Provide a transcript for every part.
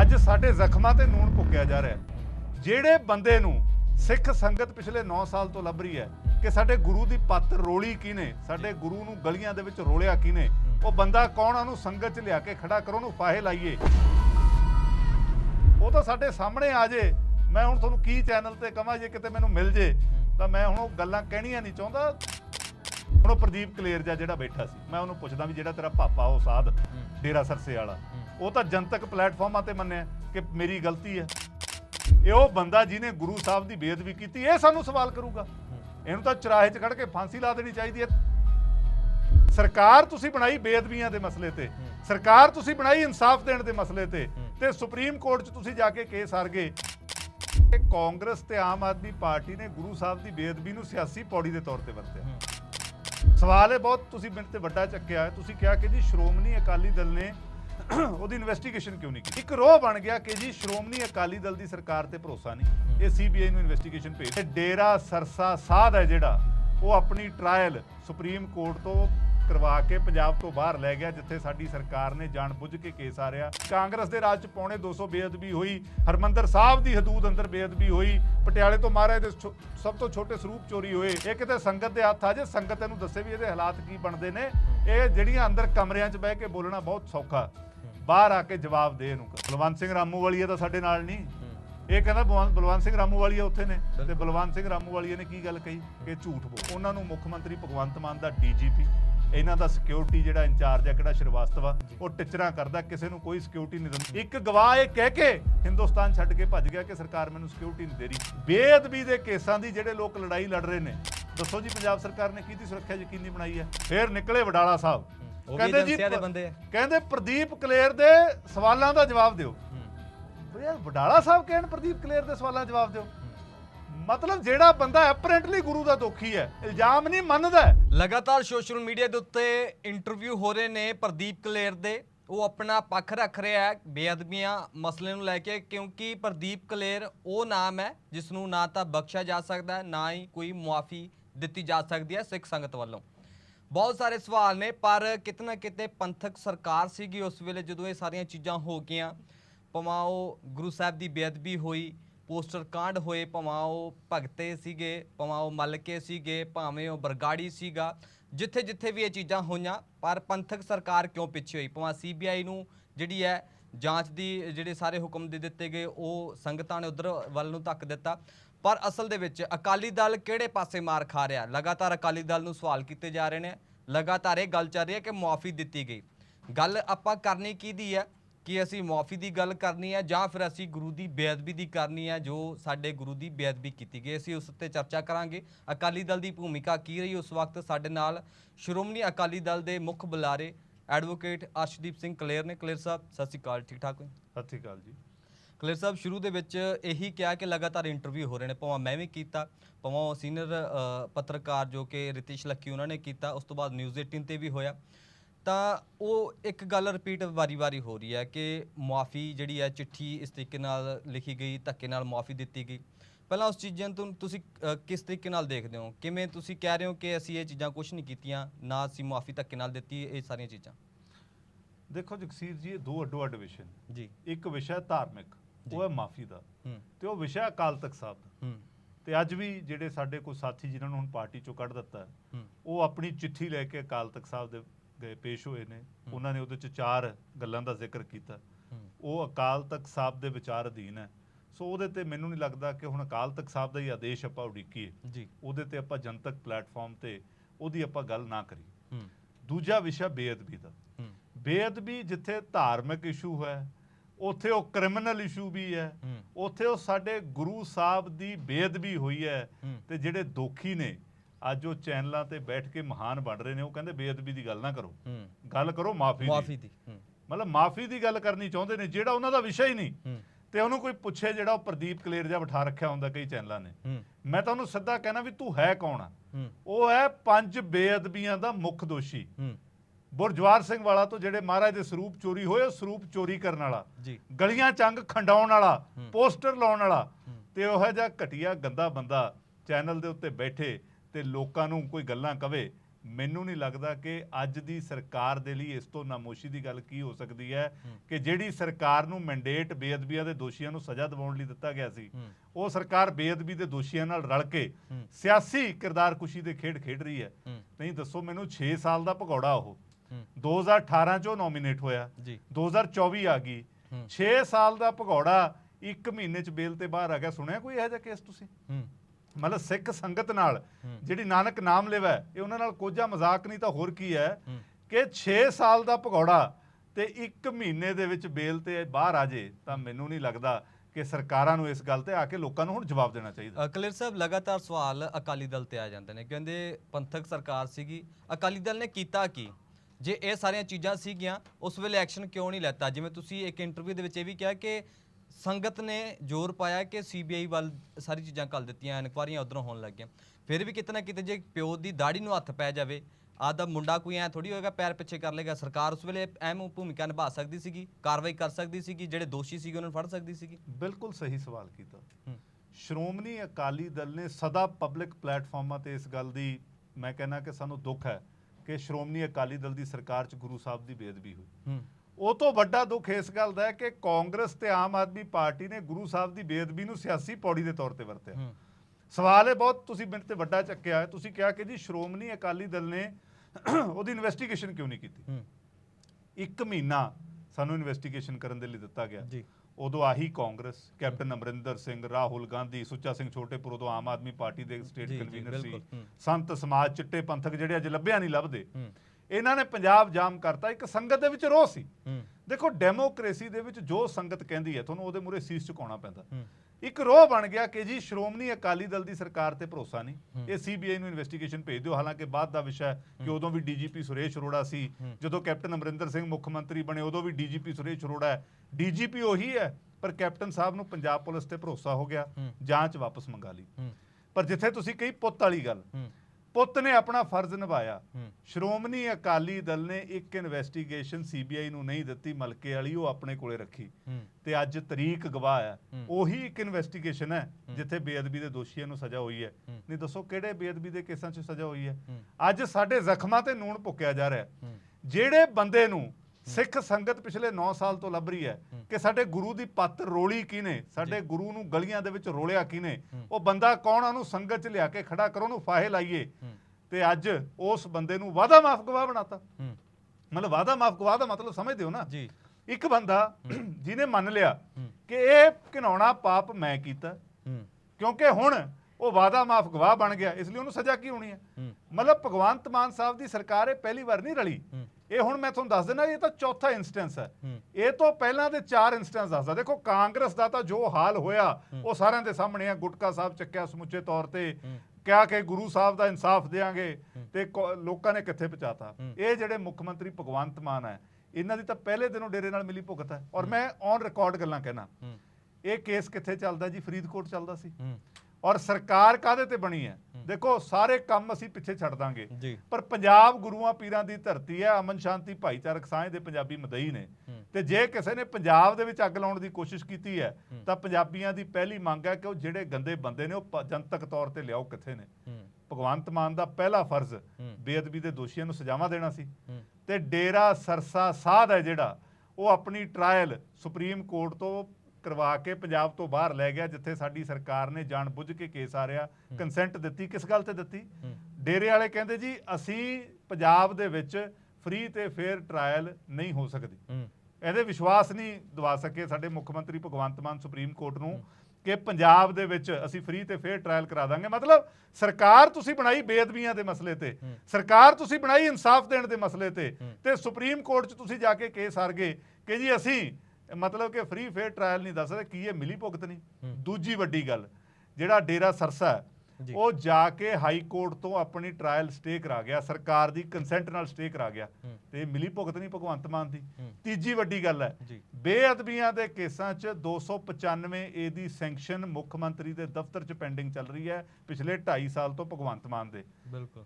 ਅੱਜ ਸਾਡੇ ਜ਼ਖਮਾਂ ਤੇ ਨੂਣ ਪੁੱਕਿਆ ਜਾ ਰਿਹਾ। ਜਿਹੜੇ ਬੰਦੇ ਨੂੰ ਸਿੱਖ ਸੰਗਤ ਪਿਛਲੇ 9 ਸਾਲ ਤੋਂ ਲੱਭ ਰਹੀ ਹੈ ਕਿ ਸਾਡੇ ਗੁਰੂ ਦੀ ਪੱਤ ਰੋਲੀ ਕਿਨੇ ਸਾਡੇ ਗੁਰੂ ਨੂੰ ਗਲੀਆਂ ਦੇ ਵਿੱਚ ਰੋਲਿਆ ਕਿਨੇ ਉਹ ਬੰਦਾ ਕੌਣ ਆ ਉਹਨੂੰ ਸੰਗਤ 'ਚ ਲਿਆ ਕੇ ਖੜਾ ਕਰੋ ਉਹਨੂੰ ਫਾਹੇ ਲਾਈਏ। ਉਹ ਤਾਂ ਸਾਡੇ ਸਾਹਮਣੇ ਆ ਜੇ ਮੈਂ ਹੁਣ ਤੁਹਾਨੂੰ ਕੀ ਚੈਨਲ ਤੇ ਕਹਾਂ ਜੇ ਕਿਤੇ ਮੈਨੂੰ ਮਿਲ ਜੇ ਤਾਂ ਮੈਂ ਹੁਣ ਉਹ ਗੱਲਾਂ ਕਹਿਣੀਆਂ ਨਹੀਂ ਚਾਹੁੰਦਾ। ਹੁਣ ਉਹ ਪ੍ਰਦੀਪ ਕਲੇਰ ਜਾ ਜਿਹੜਾ ਬੈਠਾ ਸੀ ਮੈਂ ਉਹਨੂੰ ਪੁੱਛਦਾ ਵੀ ਜਿਹੜਾ ਤੇਰਾ ਪਾਪਾ ਉਹ ਸਾਧ ਡੇਰਾ ਸਰਸੇ ਵਾਲਾ। ਉਹ ਤਾਂ ਜਨਤਕ ਪਲੇਟਫਾਰਮਾਂ ਤੇ ਮੰਨਿਆ ਕਿ ਮੇਰੀ ਗਲਤੀ ਹੈ। ਇਹ ਉਹ ਬੰਦਾ ਜਿਹਨੇ ਗੁਰੂ ਸਾਹਿਬ ਦੀ ਬੇਅਦਬੀ ਕੀਤੀ ਇਹ ਸਾਨੂੰ ਸਵਾਲ ਕਰੂਗਾ। ਇਹਨੂੰ ਤਾਂ ਚਰਾਹੇ 'ਚ ਖੜ ਕੇ ਫਾਂਸੀ ਲਾ ਦੇਣੀ ਚਾਹੀਦੀ ਹੈ। ਸਰਕਾਰ ਤੁਸੀਂ ਬਣਾਈ ਬੇਅਦਬੀਆਂ ਦੇ ਮਸਲੇ ਤੇ। ਸਰਕਾਰ ਤੁਸੀਂ ਬਣਾਈ ਇਨਸਾਫ ਦੇਣ ਦੇ ਮਸਲੇ ਤੇ। ਤੇ ਸੁਪਰੀਮ ਕੋਰਟ 'ਚ ਤੁਸੀਂ ਜਾ ਕੇ ਕੇਸ ਹਾਰ ਗਏ। ਕਾਂਗਰਸ ਤੇ ਆਮ ਆਦਮੀ ਪਾਰਟੀ ਨੇ ਗੁਰੂ ਸਾਹਿਬ ਦੀ ਬੇਅਦਬੀ ਨੂੰ ਸਿਆਸੀ ਪੌੜੀ ਦੇ ਤੌਰ ਤੇ ਵਰਤਿਆ। ਸਵਾਲ ਇਹ ਬਹੁਤ ਤੁਸੀਂ ਮਿੰਟ ਤੇ ਵੱਡਾ ਚੱਕਿਆ ਹੈ। ਤੁਸੀਂ ਕਿਹਾ ਕਿ ਜੀ ਸ਼੍ਰੋਮਣੀ ਅਕਾਲੀ ਦਲ ਨੇ ਉਹਦੀ ਇਨਵੈਸਟੀਗੇਸ਼ਨ ਕਿਉਂ ਨਹੀਂ ਕੀਤੀ? ਇੱਕ ਰੋਹ ਬਣ ਗਿਆ ਕਿ ਜੀ ਸ਼੍ਰੋਮਣੀ ਅਕਾਲੀ ਦਲ ਦੀ ਸਰਕਾਰ ਤੇ ਭਰੋਸਾ ਨਹੀਂ। ਇਹ ਸੀਬੀਆਈ ਨੂੰ ਇਨਵੈਸਟੀਗੇਸ਼ਨ ਭੇਜ ਤੇ ਡੇਰਾ ਸਰਸਾ ਸਾਧ ਹੈ ਜਿਹੜਾ, ਉਹ ਆਪਣੀ ਟ੍ਰਾਇਲ ਸੁਪਰੀਮ ਕੋਰਟ ਤੋਂ ਕਰਵਾ ਕੇ ਪੰਜਾਬ ਤੋਂ ਬਾਹਰ ਲੈ ਗਿਆ, ਜਿੱਥੇ ਸਾਡੀ ਸਰਕਾਰ ਨੇ ਜਾਣਬੁੱਝ ਕੇ ਕੇਸ ਹਾਰਿਆ। ਕਾਂਗਰਸ ਦੇ ਰਾਜ ਚ ਪੌਣੇ 200 ਬੇਅਦਬੀ ਹੋਈ, ਹਰਮੰਦਰ ਸਾਹਿਬ ਦੀ ਹਦੂਦ ਅੰਦਰ ਬੇਅਦਬੀ ਹੋਈ, ਪਟਿਆਲੇ ਤੋਂ ਮਹਾਰਾਜ ਦੇ ਸਭ ਤੋਂ ਛੋਟੇ ਸਰੂਪ ਚੋਰੀ ਹੋਏ। ਇਹ ਕਿਤੇ ਸੰਗਤ ਦੇ ਹੱਥ ਆ ਜੇ, ਸੰਗਤ ਇਹਨੂੰ ਦੱਸੇ ਵੀ ਇਹਦੇ ਹਾਲਾਤ ਕੀ ਬਣਦੇ ਨੇ। ਇਹ ਜਿਹੜੀਆਂ ਅੰਦਰ ਕਮਰਿਆਂ 'ਚ ਬਹਿ ਕੇ ਬੋਲਣਾ ਬਹੁਤ ਸੌਖਾ। ਬਾਹਰ ਆ ਕੇ ਜਵਾਬ ਦੇ ਇਹਨੂੰ। ਬਲਵੰਤ ਸਿੰਘ ਰਾਮੂਵਾਲੀਆ ਤਾਂ ਸਾਡੇ ਨਾਲ ਨਹੀਂ। ਇਹ ਕਹਿੰਦਾ ਬਲਵੰਤ ਬਲਵੰਤ ਸਿੰਘ ਰਾਮੂਵਾਲੀਆ ਉੱਥੇ ਨੇ। ਤੇ ਬਲਵੰਤ ਸਿੰਘ ਰਾਮੂਵਾਲੀਆ ਨੇ ਕੀ ਗੱਲ ਕਹੀ? ਕਿ ਝੂਠ ਬੋ ਉਹਨਾਂ ਨੂੰ ਮੁੱਖ ਮੰਤਰੀ ਭਗਵੰਤ ਮਾਨ ਦਾ ਡੀਜੀਪੀ। ਇਹਨਾਂ ਦਾ ਸਿਕਿਉਰਿਟੀ ਜਿਹੜਾ ਇੰਚਾਰਜ ਹੈ ਕਿਹੜਾ ਸ਼੍ਰੀਵਾਸਤਵ ਆ ਉਹ ਟਿਚਰਾਂ ਕਰਦਾ ਕਿਸੇ ਨੂੰ ਕੋਈ ਸਿਕਿਉਰਿਟੀ ਨਹੀਂ ਦਿੰਦਾ। ਇੱਕ ਗਵਾਹ ਇਹ ਕਹਿ ਕੇ ਹਿੰਦੁਸਤਾਨ ਛੱਡ ਕੇ ਭੱਜ ਗਿਆ ਕਿ ਸਰਕਾਰ ਮੈਨੂੰ ਸਿਕਿਉਰਿਟੀ ਨਹੀਂ ਦੇ ਰਹੀ। ਬੇਅਦਬੀ ਦੇ ਕੇਸਾਂ ਦੀ ਜਿਹੜੇ ਲੋਕ ਲੜਾਈ ਲੜ ਰਹੇ ਨੇ ਦੱਸੋ ਜੀ ਪੰਜਾਬ ਸਰਕਾਰ ਨੇ ਕਿਹਦੀ ਸੁਰੱਖਿਆ ਯਕੀਨੀ ਬਣਾਈ ਹੈ? ਫੇਰ ਨਿਕਲੇ ਵਡਾਲਾ ਸਾਹਿਬ। ਉਹ ਵੀ ਏਜੰਸੀਆਂ ਦੇ ਬੰਦੇ ਆ। ਕਹਿੰਦੇ ਪ੍ਰਦੀਪ ਕਲੇਰ ਦੇ ਸਵਾਲਾਂ ਦਾ ਜਵਾਬ ਦਿਓ। ਯਾਰ ਵਡਾਲਾ ਸਾਹਿਬ ਕਹਿਣ ਪ੍ਰਦੀਪ ਕਲੇਰ ਦੇ ਸਵਾਲਾਂ ਦਾ ਜਵਾਬ ਦਿਓ। ਮਤਲਬ ਜਿਹੜਾ ਬੰਦਾ ਐਪਰੈਂਟਲੀ ਗੁਰੂ ਦਾ ਦੋਖੀ ਹੈ, ਇਲਜ਼ਾਮ ਨਹੀਂ ਮੰਨਦਾ ਲਗਾਤਾਰ ਸੋਸ਼ਲ ਮੀਡੀਆ ਦੇ ਉੱਤੇ ਇੰਟਰਵਿਊ ਹੋ ਰਹੇ ਨੇ ਪ੍ਰਦੀਪ ਕਲੇਰ ਦੇ। ਉਹ ਆਪਣਾ ਪੱਖ ਰੱਖ ਰਿਹਾ ਹੈ ਬੇਅਦਬੀਆਂ ਮਸਲੇ ਨੂੰ ਲੈ ਕੇ, ਕਿਉਂਕਿ ਪ੍ਰਦੀਪ ਕਲੇਰ ਉਹ ਨਾਮ ਹੈ ਜਿਸ ਨੂੰ ਨਾ ਤਾਂ ਬਖਸ਼ਿਆ ਜਾ ਸਕਦਾ ਹੈ, ਨਾ ਹੀ ਕੋਈ ਮੁਆਫੀ ਦਿੱਤੀ ਜਾ ਸਕਦੀ ਹੈ ਸਿੱਖ ਸੰਗਤ ਵੱਲੋਂ। ਬਹੁਤ ਸਾਰੇ ਸਵਾਲ ਨੇ, ਪਰ ਕਿਤਨਾ ਕਿਤੇ ਪੰਥਕ ਸਰਕਾਰ ਸੀਗੀ ਉਸ ਵੇਲੇ ਜਦੋਂ ਇਹ ਸਾਰੀਆਂ ਚੀਜ਼ਾਂ ਹੋ ਗਈਆਂ। ਭਾਵੇਂ ਉਹ ਗੁਰੂ ਸਾਹਿਬ ਦੀ ਬੇਅਦਬੀ ਹੋਈ ਪੋਸਟਰ ਕਾਂਡ ਹੋਏ, ਭਾਵੇਂ ਉਹ ਭਗਤੇ ਸੀਗੇ, ਭਾਵੇਂ ਉਹ ਮਲਕੇ ਸੀਗੇ, ਭਾਵੇਂ ਉਹ ਬਰਗਾੜੀ ਸੀਗਾ ਜਿੱਥੇ ਜਿੱਥੇ ਵੀ ਇਹ ਚੀਜ਼ਾਂ ਹੋਈਆਂ, ਪਰ ਪੰਥਕ ਸਰਕਾਰ ਕਿਉਂ ਪਿੱਛੇ ਹੋਈ? ਭਾਵੇਂ ਸੀਬੀਆਈ ਨੂੰ ਜਿਹੜੀ ਹੈ ਜਾਂਚ ਦੀ, ਜਿਹੜੇ ਸਾਰੇ ਹੁਕਮ ਦੇ ਦਿੱਤੇ ਗਏ, ਉਹ ਸੰਗਤਾਂ ਨੇ ਉਧਰ ਵੱਲ ਨੂੰ ਧੱਕ ਦਿੱਤਾ। ਪਰ ਅਸਲ ਦੇ ਵਿੱਚ ਅਕਾਲੀ ਦਲ ਕਿਹੜੇ ਪਾਸੇ ਮਾਰ ਖਾ ਰਿਹਾ? ਲਗਾਤਾਰ ਅਕਾਲੀ ਦਲ ਨੂੰ ਸਵਾਲ ਕੀਤੇ ਜਾ ਰਹੇ ਨੇ। ਲਗਾਤਾਰ ਇਹ ਗੱਲ ਚੱਲ ਰਹੀ ਹੈ ਕਿ ਮੁਆਫੀ ਦਿੱਤੀ ਗਈ। ਗੱਲ ਆਪਾਂ ਕਰਨੀ ਕਿਹਦੀ ਹੈ? ਕਿ ਅਸੀਂ ਮੁਆਫੀ ਦੀ ਗੱਲ ਕਰਨੀ ਹੈ ਜਾਂ ਫਿਰ ਅਸੀਂ ਗੁਰੂ ਦੀ ਬੇਅਦਬੀ ਦੀ ਕਰਨੀ ਹੈ ਜੋ ਸਾਡੇ ਗੁਰੂ ਦੀ ਬੇਅਦਬੀ ਕੀਤੀ ਗਈ ਅਸੀਂ ਉਸ ਉੱਤੇ ਚਰਚਾ ਕਰਾਂਗੇ। ਅਕਾਲੀ ਦਲ ਦੀ ਭੂਮਿਕਾ ਕੀ ਰਹੀ? ਉਸ ਵਕਤ ਸਾਡੇ ਨਾਲ ਸ਼੍ਰੋਮਣੀ ਅਕਾਲੀ ਦਲ ਦੇ ਮੁੱਖ ਬੁਲਾਰੇ ਐਡਵੋਕੇਟ ਅਰਸ਼ਦੀਪ ਸਿੰਘ ਕਲੇਰ ਨੇ। ਕਲੇਰ ਸਾਹਿਬ ਸਤਿ ਸ਼੍ਰੀ ਅਕਾਲ। ਠੀਕ ਠਾਕ ਹੋ ਸਤਿ ਸ਼੍ਰੀ ਅਕਾਲ ਜੀ। ਕਲੇਰ ਸਾਹਿਬ ਸ਼ੁਰੂ ਦੇ ਵਿੱਚ ਇਹੀ ਕਿਹਾ ਕਿ ਲਗਾਤਾਰ ਇੰਟਰਵਿਊ ਹੋ ਰਹੇ ਨੇ। ਭਾਵੇਂ ਮੈਂ ਵੀ ਕੀਤਾ ਭਾਵੇਂ ਸੀਨੀਅਰ ਪੱਤਰਕਾਰ ਜੋ ਕਿ ਰਿਤਿਸ਼ ਲੱਕੀ ਉਹਨਾਂ ਨੇ ਕੀਤਾ ਉਸ ਤੋਂ ਬਾਅਦ ਨਿਊਜ਼ 18 ਤੇ ਵੀ ਹੋਇਆ। ਤਾਂ ਉਹ ਇੱਕ ਗੱਲ ਰਿਪੀਟ ਵਾਰੀ-ਵਾਰੀ ਹੋ ਰਹੀ ਹੈ ਕਿ ਮੁਆਫੀ ਜਿਹੜੀ ਹੈ ਚਿੱਠੀ ਇਸ ਤਰੀਕੇ ਨਾਲ ਲਿਖੀ ਗਈ ਧੱਕੇ ਨਾਲ ਮੁਆਫੀ ਦਿੱਤੀ ਗਈ। ਪਹਿਲਾਂ ਉਸ ਚੀਜ਼ਾਂ ਤੋਂ ਤੁਸੀਂ ਅ, ਕਿਸ ਤਰੀਕੇ ਨਾਲ ਦੇਖਦੇ ਹੋ? ਕਿਵੇਂ ਤੁਸੀਂ ਕਹਿ ਰਹੇ ਹੋ ਕਿ ਅਸੀਂ ਇਹ ਚੀਜ਼ਾਂ ਕੁਝ ਨਹੀਂ ਕੀਤੀਆਂ ਨਾ ਅਸੀਂ ਮੁਆਫੀ ਧੱਕੇ ਨਾਲ ਦਿੱਤੀ ਇਹ ਸਾਰੀਆਂ ਚੀਜ਼ਾਂ? ਦੇਖੋ ਜਗਸੀਰ ਜੀ ਇਹ ਦੋ ਅੱਡੋ ਅੱਡ ਵਿਸ਼ੇ ਨੇ। ਜੀ। ਇੱਕ ਵਿਸ਼ਾ ਧਾਰਮਿਕ ਉਹ ਹੈ ਮਾਫੀ ਦਾ। ਹੂੰ। ਤੇ ਉਹ ਵਿਸ਼ਾ ਅਕਾਲ ਤਖਤ ਸਾਹਿਬ ਦਾ। ਹੂੰ। ਤੇ ਅੱਜ ਵੀ ਜਿਹੜੇ ਸਾਡੇ ਕੋਈ ਸਾਥੀ ਜਿਨ੍ਹਾਂ ਨੂੰ ਹੁਣ ਪਾਰਟੀ ਚੋਂ ਕੱਢ ਦਿੱਤਾ ਹੈ, ਹੂੰ। ਉਹ ਆਪਣੀ ਚਿੱਠੀ ਲੈ ਕੇ ਅਕਾਲ ਤਖਤ ਸਾਹਿਬ ਦੇ ਗਏ ਪੇਸ਼ ਹੋਏ ਨੇ ਉਹਨਾਂ ਨੇ ਉਹਦੇ ਚ ਚਾਰ ਗੱਲਾਂ ਦਾ ਜ਼ਿਕਰ ਕੀਤਾ। ਉਹ ਅਕਾਲ ਤਖਤ ਸਾਹਿਬ ਦੇ ਵਿਚਾਰ ਅਧੀਨ ਹੈ। ਸੋ ਉਹਦੇ ਤੇ ਮੈਨੂੰ ਨਹੀਂ ਲੱਗਦਾ ਕਿ ਹੁਣ ਅਕਾਲ ਤਖਤ ਸਾਹਿਬ ਦਾ ਹੀ ਆਦੇਸ਼ ਆਪਾਂ ਉਡੀਕੀਏ। ਜੀ। ਉਹਦੇ ਤੇ ਆਪਾਂ ਜਨਤਕ ਪਲੇਟਫਾਰਮ ਤੇ ਉਹਦੀ ਆਪਾਂ ਗੱਲ ਨਾ ਕਰੀਏ। ਹੂੰ। ਦੂਜਾ ਵਿਸ਼ਾ ਬੇਅਦਬੀ ਦਾ। ਬੇਅਦਬੀ ਜਿੱਥੇ ਧਾਰਮਿਕ ਇਸ਼ੂ ਹੈ ਉੱਥੇ ਉਹ ਕ੍ਰਿਮੀਨਲ ਇਸ਼ੂ ਵੀ ਹੈ ਉੱਥੇ ਉਹ ਸਾਡੇ ਗੁਰੂ ਸਾਹਿਬ ਦੀ ਬੇਅਦਬੀ ਹੋਈ ਹੂੰ। ਤੇ ਜਿਹੜੇ ਦੋਖੀ ਨੇ ਅੱਜ ਉਹ ਚੈਨਲਾਂ ਤੇ ਬੈਠ ਕੇ ਮਹਾਨ ਬਣ ਰਹੇ ਨੇ ਉਹ ਕਹਿੰਦੇ ਬੇਅਦਬੀ ਦੀ ਗੱਲ ਨਾ ਕਰੋ। ਗੱਲ ਕਰੋ ਮਾਫੀ ਦੀ। ਦੀ ਹੂੰ। ਮਤਲਬ ਮਾਫੀ ਦੀ ਗੱਲ ਕਰਨੀ ਚਾਹੁੰਦੇ ਨੇ ਜਿਹੜਾ ਉਹਨਾਂ ਦਾ ਵਿਸ਼ਾ ਹੀ ਨਹੀਂ। ਤੇ ਉਹਨੂੰ ਕੋਈ ਪੁੱਛੇ ਜਿਹੜਾ ਉਹ ਪ੍ਰਦੀਪ ਕਲੇਰ ਜਿਹਾ ਬਿਠਾ ਰੱਖਿਆ ਹੁੰਦਾ ਕਈ ਚੈਨਲਾਂ ਨੇ। ਮੈਂ ਤਾਂ ਉਹਨੂੰ ਸਿੱਧਾ ਕਹਿਣਾ ਵੀ ਤੂੰ ਹੈ ਕੌਣ ਆ? ਉਹ ਹੈ ਪੰਜ ਬੇਅਦਬੀਆਂ ਦਾ ਮੁੱਖ ਦੋਸ਼ੀ। ਬੁਰਜਵਾਰ ਸਿੰਘ ਵਾਲਾ ਤੋਂ ਜਿਹੜੇ ਮਹਾਰਾਜ ਦੇ ਸਰੂਪ ਚੋਰੀ ਹੋਏ ਉਹ ਸਰੂਪ ਚੋਰੀ ਕਰਨ ਵਾਲਾ। ਜੀ। ਗਲੀਆਂ ਚੰਗ ਖੰਡਾਉਣ ਵਾਲਾ। ਪੋਸਟਰ ਲਾਉਣ ਵਾਲਾ। ਤੇ ਉਹ ਜਿਹਾ ਘਟੀਆ ਗੰਦਾ ਬੰਦਾ ਚੈਨਲ ਦੇ ਉੱਤੇ ਬੈਠੇ ਤੇ ਲੋਕਾਂ ਨੂੰ ਕੋਈ ਗੱਲਾਂ ਕਵੇ ਮੈਨੂੰ ਨਹੀਂ ਲੱਗਦਾ ਕਿ ਅੱਜ ਦੀ ਸਰਕਾਰ ਦੇ ਲਈ ਇਸ ਤੋਂ ਨਾਮੋਸ਼ੀ ਦੀ ਗੱਲ ਕੀ ਹੋ ਸਕਦੀ ਹੈ। ਕਿ ਜਿਹੜੀ ਸਰਕਾਰ ਨੂੰ ਮੈਂਡੇਟ ਬੇਅਦਬੀਆਂ ਦੇ ਦੋਸ਼ੀਆਂ ਨੂੰ ਸਜ਼ਾ ਦਿਵਾਉਣ ਲਈ ਦਿੱਤਾ ਗਿਆ ਸੀ ਉਹ ਸਰਕਾਰ ਬੇਅਦਬੀ ਦੇ ਦੋਸ਼ੀਆਂ ਨਾਲ ਰਲ ਕੇ ਸਿਆਸੀ ਕਿਰਦਾਰ ਕੁਸ਼ੀ ਦੇ ਖੇਡ ਖੇਡ ਰਹੀ ਹੈ। ਨਹੀਂ ਦੱਸੋ ਮੈਨੂੰ 6 ਸਾਲ ਦਾ ਭਗੌੜਾ ਉਹ। ਹੂੰ। 2018 ਚੋਂ ਨੋਮੀਨੇਟ ਹੋਇਆ। ਜੀ। 2024 ਆ ਗਈ। ਹੂੰ। 6 ਸਾਲ ਦਾ ਭਗੌੜਾ ਇੱਕ ਮਹੀਨੇ ਚ ਬੇਲ ਤੇ ਬਾਹਰ ਆ ਗਿਆ। ਸੁਣਿਆ ਕੋਈ ਇਹੋ ਜਿਹਾ ਕੇਸ ਤੁਸੀਂ? ਮਤਲਬ ਸਿੱਖ ਸੰਗਤ ਨਾਲ। ਜਿਹੜੀ ਨਾਨਕ ਨਾਮ ਲੈਵਾ ਇਹ ਉਹਨਾਂ ਨਾਲ ਕੋਝਾ ਮਜ਼ਾਕ ਨਹੀਂ ਤਾਂ ਹੋਰ ਕੀ ਹੈ ਕਿ 6 ਸਾਲ ਦਾ ਭਗੌੜਾ ਤੇ ਇੱਕ ਮਹੀਨੇ ਦੇ ਵਿੱਚ ਬੇਲ ਤੇ ਬਾਹਰ ਆ ਜੇ ਤਾਂ ਮੈਨੂੰ ਨਹੀਂ ਲੱਗਦਾ ਕਿ ਸਰਕਾਰਾਂ ਨੂੰ ਇਸ ਗੱਲ ਤੇ ਆ ਕੇ ਲੋਕਾਂ ਨੂੰ ਹੁਣ ਜਵਾਬ ਦੇਣਾ ਚਾਹੀਦਾ। ਕਲੀਰ ਸਾਹਿਬ ਲਗਾਤਾਰ ਸਵਾਲ ਅਕਾਲੀ ਦਲ ਤੇ ਆ ਜਾਂਦੇ ਨੇ। ਕਹਿੰਦੇ ਪੰਥਕ ਸਰਕਾਰ ਸੀਗੀ ਅਕਾਲੀ ਦਲ ਨੇ ਕੀਤਾ ਕੀ? ਜੇ ਇਹ ਸਾਰੀਆਂ ਚੀਜ਼ਾਂ ਸੀਗੀਆਂ ਉਸ ਵੇਲੇ ਐਕਸ਼ਨ ਕਿਉਂ ਨਹੀਂ ਲੈਤਾ? ਜਿਵੇਂ ਤੁਸੀਂ ਇੱਕ ਇੰਟਰਵਿਊ ਦੇ ਵਿੱਚ ਇਹ ਵੀ ਕਿਹਾ ਕਿ ਸੰਗਤ ਨੇ ਜ਼ੋਰ ਪਾਇਆ ਕਿ ਸੀਬੀਆਈ ਵੱਲ ਸਾਰੀ ਚੀਜ਼ਾਂ ਕੱਲ ਦਿੱਤੀਆਂ ਇਨਕੁਆਰੀਆਂ ਉਧਰੋਂ ਹੋਣ ਲੱਗੀਆਂ। ਫਿਰ ਵੀ ਕਿਤੇ ਨਾ ਕਿਤੇ ਜੇ ਪਿਓ ਦੀ ਦਾੜੀ ਨੂੰ ਹੱਥ ਪੈ ਜਾਵੇ ਆਦਾ ਮੁੰਡਾ ਕੋਈ ਐ ਥੋੜੀ ਹੋਏਗਾ ਪੈਰ ਪਿੱਛੇ ਕਰ ਲੇਗਾ ਸਰਕਾਰ ਉਸ ਵੇਲੇ ਅਹਿਮ ਭੂਮਿਕਾ ਨਿਭਾ ਸਕਦੀ ਸੀਗੀ ਕਾਰਵਾਈ ਕਰ ਸਕਦੀ ਸੀਗੀ ਜਿਹੜੇ ਦੋਸ਼ੀ ਸੀਗੇ ਉਹਨਾਂ ਨੂੰ ਫੜ ਸਕਦੀ ਸੀਗੀ। ਬਿਲਕੁਲ ਸਹੀ ਸਵਾਲ ਕੀਤਾ। ਸ਼੍ਰੋਮਣੀ ਅਕਾਲੀ ਦਲ ਨੇ ਸਦਾ ਪਬਲਿਕ ਪਲੇਟਫਾਰਮਾਂ ਤੇ ਇਸ ਗੱਲ ਦੀ ਮੈਂ ਕਹਿੰਦਾ ਕਿ ਸਾਨੂੰ ਦੁੱਖ ਹੈ ਕਿ ਸ਼੍ਰੋਮਣੀ ਅਕਾਲੀ ਦਲ ਦੀ ਸਰਕਾਰ 'ਚ ਗੁਰੂ ਸਾਹਿਬ ਦੀ ਬੇਅਦਬੀ ਹੋਈ। ਉਹ ਤੋਂ ਵੱਡਾ ਦੁੱਖ ਇਸ ਗੱਲ ਦਾ ਹੈ ਕਿ ਕਾਂਗਰਸ ਤੇ ਆਮ ਆਦਮੀ ਪਾਰਟੀ ਨੇ ਗੁਰੂ ਸਾਹਿਬ ਦੀ ਬੇਅਦਬੀ ਨੂੰ ਸਿਆਸੀ ਪੌੜੀ ਦੇ ਤੌਰ ਤੇ ਵਰਤਿਆ। ਹੂੰ। ਸਵਾਲ ਇਹ ਬਹੁਤ ਤੁਸੀਂ ਮੇਰੇ ਤੇ ਵੱਡਾ ਚੱਕਿਆ ਹੈ। ਤੁਸੀਂ ਕਿਹਾ ਕਿ ਜੀ ਸ਼੍ਰੋਮਣੀ ਅਕਾਲੀ ਦਲ ਨੇ ਉਹਦੀ ਇਨਵੈਸਟੀਗੇਸ਼ਨ ਕਿਉਂ ਨਹੀਂ ਕੀਤੀ? ਹੂੰ। ਇੱਕ ਮਹੀਨਾ ਸਾਨੂੰ ਇਨਵੈਸਟੀਗੇਸ਼ਨ ਕਰਨ ਦੇ ਲਈ ਦਿੱਤਾ ਗਿਆ। ਜੀ। ਉਦੋਂ ਆਹੀ ਕਾਂਗਰਸ ਕੈਪਟਨ ਅਮਰਿੰਦਰ ਸਿੰਘ ਰਾਹੁਲ ਗਾਂਧੀ ਸੁੱਚਾ ਸਿੰਘ ਛੋਟੇਪੁਰ ਉਦੋਂ ਆਮ ਆਦਮੀ ਪਾਰਟੀ ਦੇ ਸਟੇਟ ਕਨਵੀਨਰ ਸੀ। ਹੂੰ। ਸੰਤ ਸਮਾਜ ਚਿੱਟੇ ਪੰਥਕ ਜਿਹੜੇ ਅੱਜ ਲੱਭਿਆ ਨਹੀਂ ਲੱਭਦੇ। ਹੂੰ। ਇਹਨਾਂ ਨੇ ਪੰਜਾਬ ਜਾਮ ਕਰਤਾ ਇੱਕ ਸੰਗਤ ਦੇ ਵਿੱਚ ਰੋਹ ਸੀ। ਦੇਖੋ ਡੈਮੋਕ੍ਰੇਸੀ ਦੇ ਵਿੱਚ ਜੋ ਸੰਗਤ ਕਹਿੰਦੀ ਹੈ ਤੁਹਾਨੂੰ ਉਹਦੇ ਮੂਰੇ ਸੀਸ ਝੁਕਾਉਣਾ ਪੈਂਦਾ। ਇੱਕ ਰੋਹ ਬਣ ਗਿਆ ਕਿ ਜੀ ਸ਼੍ਰੋਮਣੀ ਅਕਾਲੀ ਦਲ ਦੀ ਸਰਕਾਰ ਤੇ ਭਰੋਸਾ ਨਹੀਂ। ਇਹ ਸੀਬੀਆਈ ਨੂੰ ਇਨਵੈਸਟੀਗੇਸ਼ਨ ਭੇਜ ਦਿਓ। ਹਾਲਾਂਕਿ ਬਾਅਦ ਦਾ ਵਿਸ਼ਾ ਕਿ ਉਦੋਂ ਵੀ ਡੀਜੀਪੀ ਸੁਰੇਸ਼ ਅਰੋੜਾ ਸੀ। ਜਦੋਂ ਕੈਪਟਨ ਅਮਰਿੰਦਰ ਸਿੰਘ ਮੁੱਖ ਮੰਤਰੀ ਬਣੇ ਉਦੋਂ ਵੀ ਡੀਜੀਪੀ ਸੁਰੇਸ਼ ਅਰੋੜਾ ਹੈ। ਡੀਜੀਪੀ ਉਹੀ ਹੈ ਪਰ ਕੈਪਟਨ ਸਾਹਿਬ ਨੂੰ ਪੰਜਾਬ ਪੁਲਿਸ ਤੇ ਭਰੋਸਾ ਹੋ ਗਿਆ। ਜਾਂਚ ਵਾਪਸ ਮੰਗਾ ਲਈ। ਪਰ ਜਿੱਥੇ ਤੁਸੀਂ ਕਹੀ ਪੁੱਤ ਵਾਲੀ ਗੱਲ ਪੁੱਤ ਨੇ ਆਪਣਾ ਫਰਜ਼ ਨਿਭਾਇਆ। ਸ਼੍ਰੋਮਣੀ ਅਕਾਲੀ ਦਲ ਨੇ ਇੱਕ ਇਨਵੈਸਟੀਗੇਸ਼ਨ ਸੀਬੀਆਈ ਨੂੰ ਨਹੀਂ ਦਿੱਤੀ ਮਲਕੇ ਵਾਲੀ ਉਹ ਆਪਣੇ ਕੋਲੇ ਰੱਖੀ। ਤੇ ਅੱਜ ਤਰੀਕ ਗਵਾਹ ਹੈ। ਉਹੀ ਇੱਕ ਇਨਵੈਸਟੀਗੇਸ਼ਨ ਹੈ ਜਿੱਥੇ ਬੇਅਦਬੀ ਦੇ ਦੋਸ਼ੀਆਂ ਨੂੰ ਸਜ਼ਾ ਹੋਈ ਹੈ। ਨਹੀਂ ਦੱਸੋ ਕਿਹੜੇ ਬੇਅਦਬੀ ਦੇ ਕੇਸਾਂ 'ਚ ਸਜ਼ਾ ਹੋਈ ਹੈ। ਅੱਜ ਸਾਡੇ ਜ਼ਖਮਾਂ ਤੇ ਨੂਣ ਭੁੱਕਿਆ ਜਾ ਰਿਹਾ ਜਿਹੜੇ ਬੰਦੇ ਨੂੰ ਸਿੱਖ ਸੰਗਤ ਪਿਛਲੇ 9 ਸਾਲ ਤੋਂ ਲੱਭ ਰਹੀ ਹੈ ਕਿ ਸਾਡੇ ਗੁਰੂ ਦੀ ਪੱਤ ਰੋਲੀ ਕਿਨੇ ਸਾਡੇ ਗੁਰੂ ਨੂੰ ਗਲੀਆਂ ਦੇ ਵਿੱਚ ਰੋਲਿਆ ਕਿਨੇ ਉਹ ਬੰਦਾ ਕੌਣ ਆ, ਉਹਨੂੰ ਸੰਗਤ 'ਚ ਲਿਆ ਕੇ ਖੜਾ ਕਰੋ ਉਹਨੂੰ ਫਾਹੇ ਲਾਈਏ। ਤੇ ਅੱਜ ਉਸ ਬੰਦੇ ਨੂੰ ਵਾਦਾ ਮਾਫ ਗਵਾਹ ਬਣਾਤਾ। ਮਤਲਬ ਵਾਦਾ ਮਾਫ ਗਵਾਹ ਦਾ ਮਤਲਬ ਸਮਝਦੇ ਹੋ ਨਾ? ਜੀ। ਇੱਕ ਬੰਦਾ ਜਿਹਨੇ ਮੰਨ ਲਿਆ। ਕਿ ਇਹ ਘਿਨਾਉਣਾ ਪਾਪ ਮੈਂ ਕੀਤਾ। ਕਿਉਂਕਿ ਹੁਣ ਉਹ ਵਾਦਾ ਮਾਫ ਗਵਾਹ ਬਣ ਗਿਆ ਇਸ ਲਈ ਉਹਨੂੰ ਸਜ਼ਾ ਕੀ ਹੋਣੀ ਹੈ? ਮਤਲਬ ਭਗਵੰਤ ਮਾਨ ਸਾਹਿਬ ਦੀ ਸਰਕਾਰ ਇਹ ਪਹਿਲੀ ਵਾਰ ਨਹੀਂ ਰਲੀ। ਇਹ ਹੁਣ ਮੈਂ ਤੁਹਾਨੂੰ ਦੱਸ ਦਿੰਦਾ ਇਹ ਤਾਂ ਚੌਥਾ ਇਨਸਟੈਂਸ ਹੈ। ਇਹ ਤੋਂ ਪਹਿਲਾਂ ਦੇ ਚਾਰ ਇਨਸਟੈਂਸ ਦੱਸਦਾ। ਦੇਖੋ ਕਾਂਗਰਸ ਦਾ ਤਾਂ ਜੋ ਹਾਲ ਹੋਇਆ ਉਹ ਸਾਰਿਆਂ ਦੇ ਸਾਹਮਣੇ ਆ। ਗੁਟਕਾ ਸਾਹਿਬ ਚੱਕਿਆ ਸਮੁੱਚੇ ਤੌਰ ਤੇ। ਕਿਹਾ ਕਿ ਗੁਰੂ ਸਾਹਿਬ ਦਾ ਇਨਸਾਫ ਦੇਾਂਗੇ ਤੇ ਲੋਕਾਂ ਨੇ ਕਿੱਥੇ ਪਹੁੰਚਾਤਾ। ਇਹ ਜਿਹੜੇ ਮੁੱਖ ਮੰਤਰੀ ਭਗਵੰਤ ਮਾਨ ਹੈ ਇਹਨਾਂ ਦੀ ਤਾਂ ਪਹਿਲੇ ਦਿਨੋਂ ਡੇਰੇ ਨਾਲ ਮਿਲੀ ਭੁਗਤ ਹੈ। ਔਰ ਮੈਂ ਔਨ ਰਿਕਾਰਡ ਗੱਲਾਂ ਕਹਿਣਾ। ਇਹ ਕੇਸ ਕਿੱਥੇ ਚੱਲਦਾ ਜੀ? ਫਰੀਦਕੋਟ ਚੱਲਦਾ ਸੀ। ਔਰ ਸਰਕਾਰ ਕਾਦੇ ਤੇ ਬਣੀ ਹੈ? ਦੇਖੋ ਸਾਰੇ ਕੰਮ ਅਸੀਂ ਪਿੱਛੇ ਛੱਡ ਦਾਂਗੇ। ਪਰ ਪੰਜਾਬ ਗੁਰੂਆਂ ਪੀਰਾਂ ਦੀ ਧਰਤੀ ਹੈ ਅਮਨ ਸ਼ਾਂਤੀ ਭਾਈਚਾਰਕ ਸਾਂਝ ਦੇ ਪੰਜਾਬੀ ਮਦਈ ਨੇ। ਤੇ ਜੇ ਕਿਸੇ ਨੇ ਪੰਜਾਬ ਦੇ ਵਿੱਚ ਅੱਗ ਲਾਉਣ ਦੀ ਕੋਸ਼ਿਸ਼ ਕੀਤੀ ਹੈ ਤਾਂ ਪੰਜਾਬੀਆਂ ਦੀ ਪਹਿਲੀ ਮੰਗ ਹੈ ਕਿ ਉਹ ਜਿਹੜੇ ਗੰਦੇ ਬੰਦੇ ਨੇ ਉਹ ਜਨਤਕ ਤੌਰ ਤੇ ਲਿਆਓ ਕਿੱਥੇ ਨੇ। ਭਗਵੰਤ ਮਾਨ ਦਾ ਪਹਿਲਾ ਫਰਜ਼। ਬੇਅਦਬੀ ਦੇ ਦੋਸ਼ੀਆਂ ਨੂੰ ਸਜ਼ਾਵਾਂ ਦੇਣਾ ਸੀ। ਤੇ ਡੇਰਾ ਸਰਸਾ ਸਾਧ ਹੈ ਜਿਹੜਾ ਉਹ ਆਪਣੀ ਟ੍ਰਾਇਲ ਸੁਪਰੀਮ ਕੋਰਟ ਤੋਂ ਕਰਵਾ ਕੇ ਪੰਜਾਬ ਤੋਂ ਬਾਹਰ ਲੈ ਗਿਆ ਜਿੱਥੇ ਸਾਡੀ ਸਰਕਾਰ ਨੇ ਜਾਣ ਬੁੱਝ ਕੇ ਕੇਸ ਆ ਰਿਹਾ ਕੰਸੈਂਟ ਦਿੱਤੀ ਕਿਸ ਗੱਲ ਤੇ ਦਿੱਤੀ। ਡੇਰੇ ਵਾਲੇ ਕਹਿੰਦੇ ਜੀ ਅਸੀਂ ਪੰਜਾਬ ਦੇ ਵਿੱਚ ਫ੍ਰੀ ਤੇ ਫੇਅਰ ਟ੍ਰਾਇਲ ਨਹੀਂ ਹੋ ਸਕਦੀ। ਇਹਦੇ ਵਿਸ਼ਵਾਸ ਨਹੀਂ ਦਿਵਾ ਸਕੇ ਸਾਡੇ ਮੁੱਖ ਮੰਤਰੀ ਭਗਵੰਤ ਮਾਨ ਸੁਪਰੀਮ ਕੋਰਟ ਨੂੰ ਕਿ ਪੰਜਾਬ ਦੇ ਵਿੱਚ ਅਸੀਂ ਫ੍ਰੀ ਤੇ ਫੇਅਰ ਟ੍ਰਾਇਲ ਕਰਾ ਦਾਂਗੇ। ਮਤਲਬ ਸਰਕਾਰ ਤੁਸੀਂ ਬਣਾਈ ਬੇਅਦਬੀਆਂ ਦੇ ਮਸਲੇ ਤੇ ਸਰਕਾਰ ਤੁਸੀਂ ਬਣਾਈ ਇਨਸਾਫ ਦੇਣ ਦੇ ਮਸਲੇ ਤੇ ਤੇ ਸੁਪਰੀਮ ਕੋਰਟ 'ਚ ਤੁਸੀਂ ਜਾ ਕੇ ਕੇਸ ਹਾਰ ਗਏ ਕਿ ਜੀ ਅਸੀਂ ਮਤਲਬ ਕਿ ਫ੍ਰੀ ਫੇਅਰ ਟ੍ਰਾਇਲ ਨਹੀਂ ਦੱਸ ਰਹੇ ਕੀ ਇਹ ਮਿਲੀ ਭੁਗਤ ਨਹੀਂ? ਦੂਜੀ ਵੱਡੀ ਗੱਲ ਜਿਹੜਾ ਡੇਰਾ ਸਰਸਾ। ਉਹ ਜਾ ਕੇ ਹਾਈ ਕੋਰਟ ਤੋਂ ਆਪਣੀ ਟ੍ਰਾਇਲ ਸਟੇ ਕਰਾ ਗਿਆ ਸਰਕਾਰ ਦੀ ਕੰਸੈਂਟ ਨਾਲ ਸਟੇ ਕਰਾ ਗਿਆ। ਤੇ ਮਿਲੀ ਭੁਗਤ ਨਹੀਂ ਭਗਵੰਤ ਮਾਨ ਦੀ। ਤੀਜੀ ਵੱਡੀ ਗੱਲ ਹੈ ਬੇਅਦਬੀਆਂ ਦੇ ਕੇਸਾਂ 'ਚ 295 ਏ ਦੀ ਸੈਂਕਸ਼ਨ ਮੁੱਖ ਮੰਤਰੀ ਦੇ ਦਫ਼ਤਰ 'ਚ ਪੈਂਡਿੰਗ ਚੱਲ ਰਹੀ ਹੈ ਪਿਛਲੇ 2.5 ਸਾਲ ਤੋਂ ਭਗਵੰਤ ਮਾਨ ਦੇ।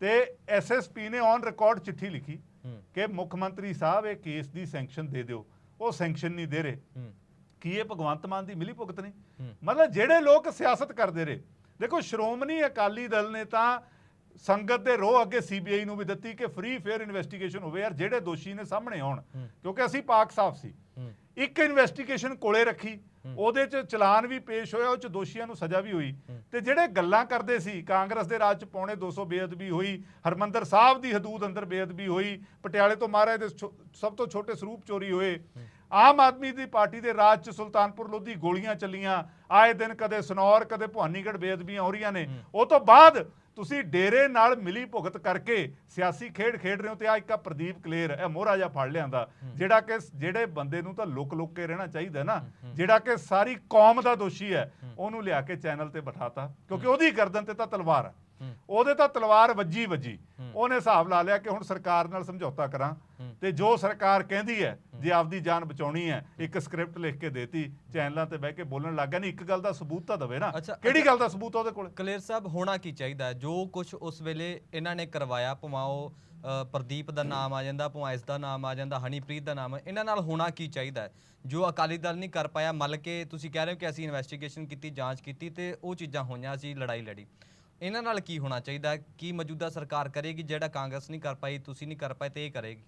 ਤੇ ਐਸਐਸਪੀ ਨੇ ਔਨ ਰਿਕਾਰਡ ਚਿੱਠੀ ਲਿਖੀ ਕਿ ਮੁੱਖ ਮੰਤਰੀ ਸਾਹਿਬ ਇਹ ਕੇਸ ਦੀ ਸੈਂਕਸ਼ਨ ਦੇ ਦਿਓ। ਉਹ ਸੈਂਕਸ਼ਨ ਨਹੀਂ ਦੇ ਰਹੇ। ਕੀ ਇਹ ਭਗਵੰਤ ਮਾਨ ਦੀ ਮਿਲੀ ਭੁਗਤ ਨਹੀਂ। ਮਤਲਬ ਜਿਹੜੇ ਲੋਕ ਸਿਆਸਤ ਕਰਦੇ ਰਹੇ ਦੇਖੋ ਸ਼੍ਰੋਮਣੀ ਅਕਾਲੀ ਦਲ ਨੇ ਤਾਂ ਸੰਗਤ ਦੇ ਰੋਹ ਅੱਗੇ ਸੀਬੀਆਈ ਨੂੰ ਵੀ ਦਿੱਤੀ ਕਿ ਫ੍ਰੀ ਫੇਅਰ ਇਨਵੈਸਟੀਗੇਸ਼ਨ ਹੋਵੇ ਯਾਰ ਜਿਹੜੇ ਦੋਸ਼ੀ ਨੇ ਸਾਹਮਣੇ ਆਉਣ। ਕਿਉਂਕਿ ਅਸੀਂ ਪਾਕ ਸਾਫ਼ ਸੀ। ਇੱਕ ਇਨਵੈਸਟੀਗੇਸ਼ਨ ਕੋਲੇ ਰੱਖੀ। ਉਹਦੇ ਚ ਚਲਾਨ ਵੀ ਪੇਸ਼ ਹੋਇਆ ਉਹ ਚ ਦੋਸ਼ੀਆਂ ਨੂੰ ਸਜ਼ਾ ਵੀ ਹੋਈ। ਤੇ ਜਿਹੜੇ ਗੱਲਾਂ ਕਰਦੇ ਸੀ ਕਾਂਗਰਸ ਦੇ ਰਾਜ ਚ ਪੌਣੇ 200 ਬੇਅਦਬੀ ਹੋਈ ਹਰਮੰਦਰ ਸਾਹਿਬ ਦੀ ਹਦੂਦ ਅੰਦਰ ਬੇਅਦਬੀ ਹੋਈ ਪਟਿਆਲੇ ਤੋਂ ਮਹਾਰਾਜ ਦੇ ਸਭ ਤੋਂ ਛੋਟੇ ਸਰੂਪ ਚੋਰੀ ਹੋਏ। ਆਮ ਆਦਮੀ ਦੀ ਪਾਰਟੀ ਦੇ ਰਾਜ ਚ ਸੁਲਤਾਨਪੁਰ ਲੋਧੀ ਗੋਲੀਆਂ ਚੱਲੀਆਂ ਆਏ ਦਿਨ ਕਦੇ ਸਨੌਰ ਕਦੇ ਭਵਾਨੀਗੜ੍ਹ ਬੇਅਦਬੀਆਂ ਹੋ ਰਹੀਆਂ ਨੇ। ਉਹ ਤੋਂ ਬਾਅਦ ਤੁਸੀਂ ਡੇਰੇ ਨਾਲ ਮਿਲੀ ਭੁਗਤ ਕਰਕੇ ਸਿਆਸੀ ਖੇਡ ਖੇਡ ਰਹੇ ਹੋ ਤੇ ਆ ਇੱਕ ਆ ਪ੍ਰਦੀਪ ਕਲੇਰ ਇਹ ਮੋਹਰਾ ਜਿਹਾ ਫੜ ਲਿਆਂਦਾ। ਜਿਹੜਾ ਕਿ ਜਿਹੜੇ ਬੰਦੇ ਨੂੰ ਤਾਂ ਲੁਕ ਲੁਕ ਕੇ ਰਹਿਣਾ ਚਾਹੀਦਾ ਨਾ ਜਿਹੜਾ ਕਿ ਸਾਰੀ ਕੌਮ ਦਾ ਦੋਸ਼ੀ ਹੈ ਉਹਨੂੰ ਲਿਆ ਕੇ ਚੈਨਲ ਤੇ ਬਿਠਾਤਾ ਕਿਉਂਕਿ ਉਹਦੀ ਗਰਦਨ ਤੇ ਤਾਂ ਤਲਵਾਰ ਹੈ ਉਹਦੇ ਤਾਂ ਤਲਵਾਰ ਵੱਜੀ ਵੱਜੀ। ਉਹਨੇ ਹਿਸਾਬ ਲਾ ਲਿਆ ਕਿ ਹੁਣ ਸਰਕਾਰ ਨਾਲ ਸਮਝੌਤਾ ਕਰਾਂ। ਤੇ ਜੋ ਸਰਕਾਰ ਕਹਿੰਦੀ ਹੈ ਜੇ ਆਪਦੀ ਜਾਨ ਬਚਾਉਣੀ ਹੈ ਇੱਕ ਸਕ੍ਰਿਪਟ ਲਿਖ ਕੇ ਦੇਤੀ ਚੈਨਲਾਂ ਤੇ ਬਹਿ ਕੇ ਬੋਲਣ ਲੱਗ ਗਿਆ ਨਹੀਂ ਇੱਕ ਗੱਲ ਦਾ ਸਬੂਤ ਤਾਂ ਦਵੇ ਨਾ। ਕਿਹੜੀ ਗੱਲ ਦਾ ਸਬੂਤ ਉਹਦੇ ਕੋਲ? ਕਲੀਅਰ ਸਾਹਿਬ ਹੋਣਾ ਕੀ ਚਾਹੀਦਾ? ਜੋ ਕੁਝ ਉਸ ਵੇਲੇ ਇਹਨਾਂ ਨੇ ਕਰਵਾਇਆ ਭਾਵੇਂ ਉਹ ਅ, ਪ੍ਰਦੀਪ ਦਾ ਨਾਮ ਆ ਜਾਂਦਾ ਭਾਵੇਂ ਇਸ ਦਾ ਨਾਮ ਆ ਜਾਂਦਾ ਹਨੀਪ੍ਰੀਤ ਦਾ ਨਾਮ ਇਹਨਾਂ ਨਾਲ ਹੋਣਾ ਕੀ ਚਾਹੀਦਾ? ਜੋ ਅਕਾਲੀ ਦਲ ਨਹੀਂ ਕਰ ਪਾਇਆ ਮੱਲ ਕੇ ਤੁਸੀਂ ਕਹਿ ਰਹੇ ਹੋ ਕਿ ਅਸੀਂ ਇਨਵੈਸਟੀਗੇਸ਼ਨ ਕੀਤੀ ਜਾਂਚ ਕੀਤੀ ਤੇ ਉਹ ਚੀਜ਼ਾਂ ਹੋਈਆਂ ਅਸੀਂ ਲੜਾਈ ਲੜੀ। ਇਹਨਾਂ ਨਾਲ ਕੀ ਹੋਣਾ ਚਾਹੀਦਾ? ਹੈ? ਕੀ ਮੌਜੂਦਾ ਸਰਕਾਰ ਕਰੇਗੀ ਜਿਹੜਾ ਕਾਂਗਰਸ ਨਹੀਂ ਕਰ ਪਾਈ ਤੁਸੀਂ ਨਹੀਂ ਕਰ ਪਾਏ ਤੇ ਇਹ ਕਰੇਗੀ?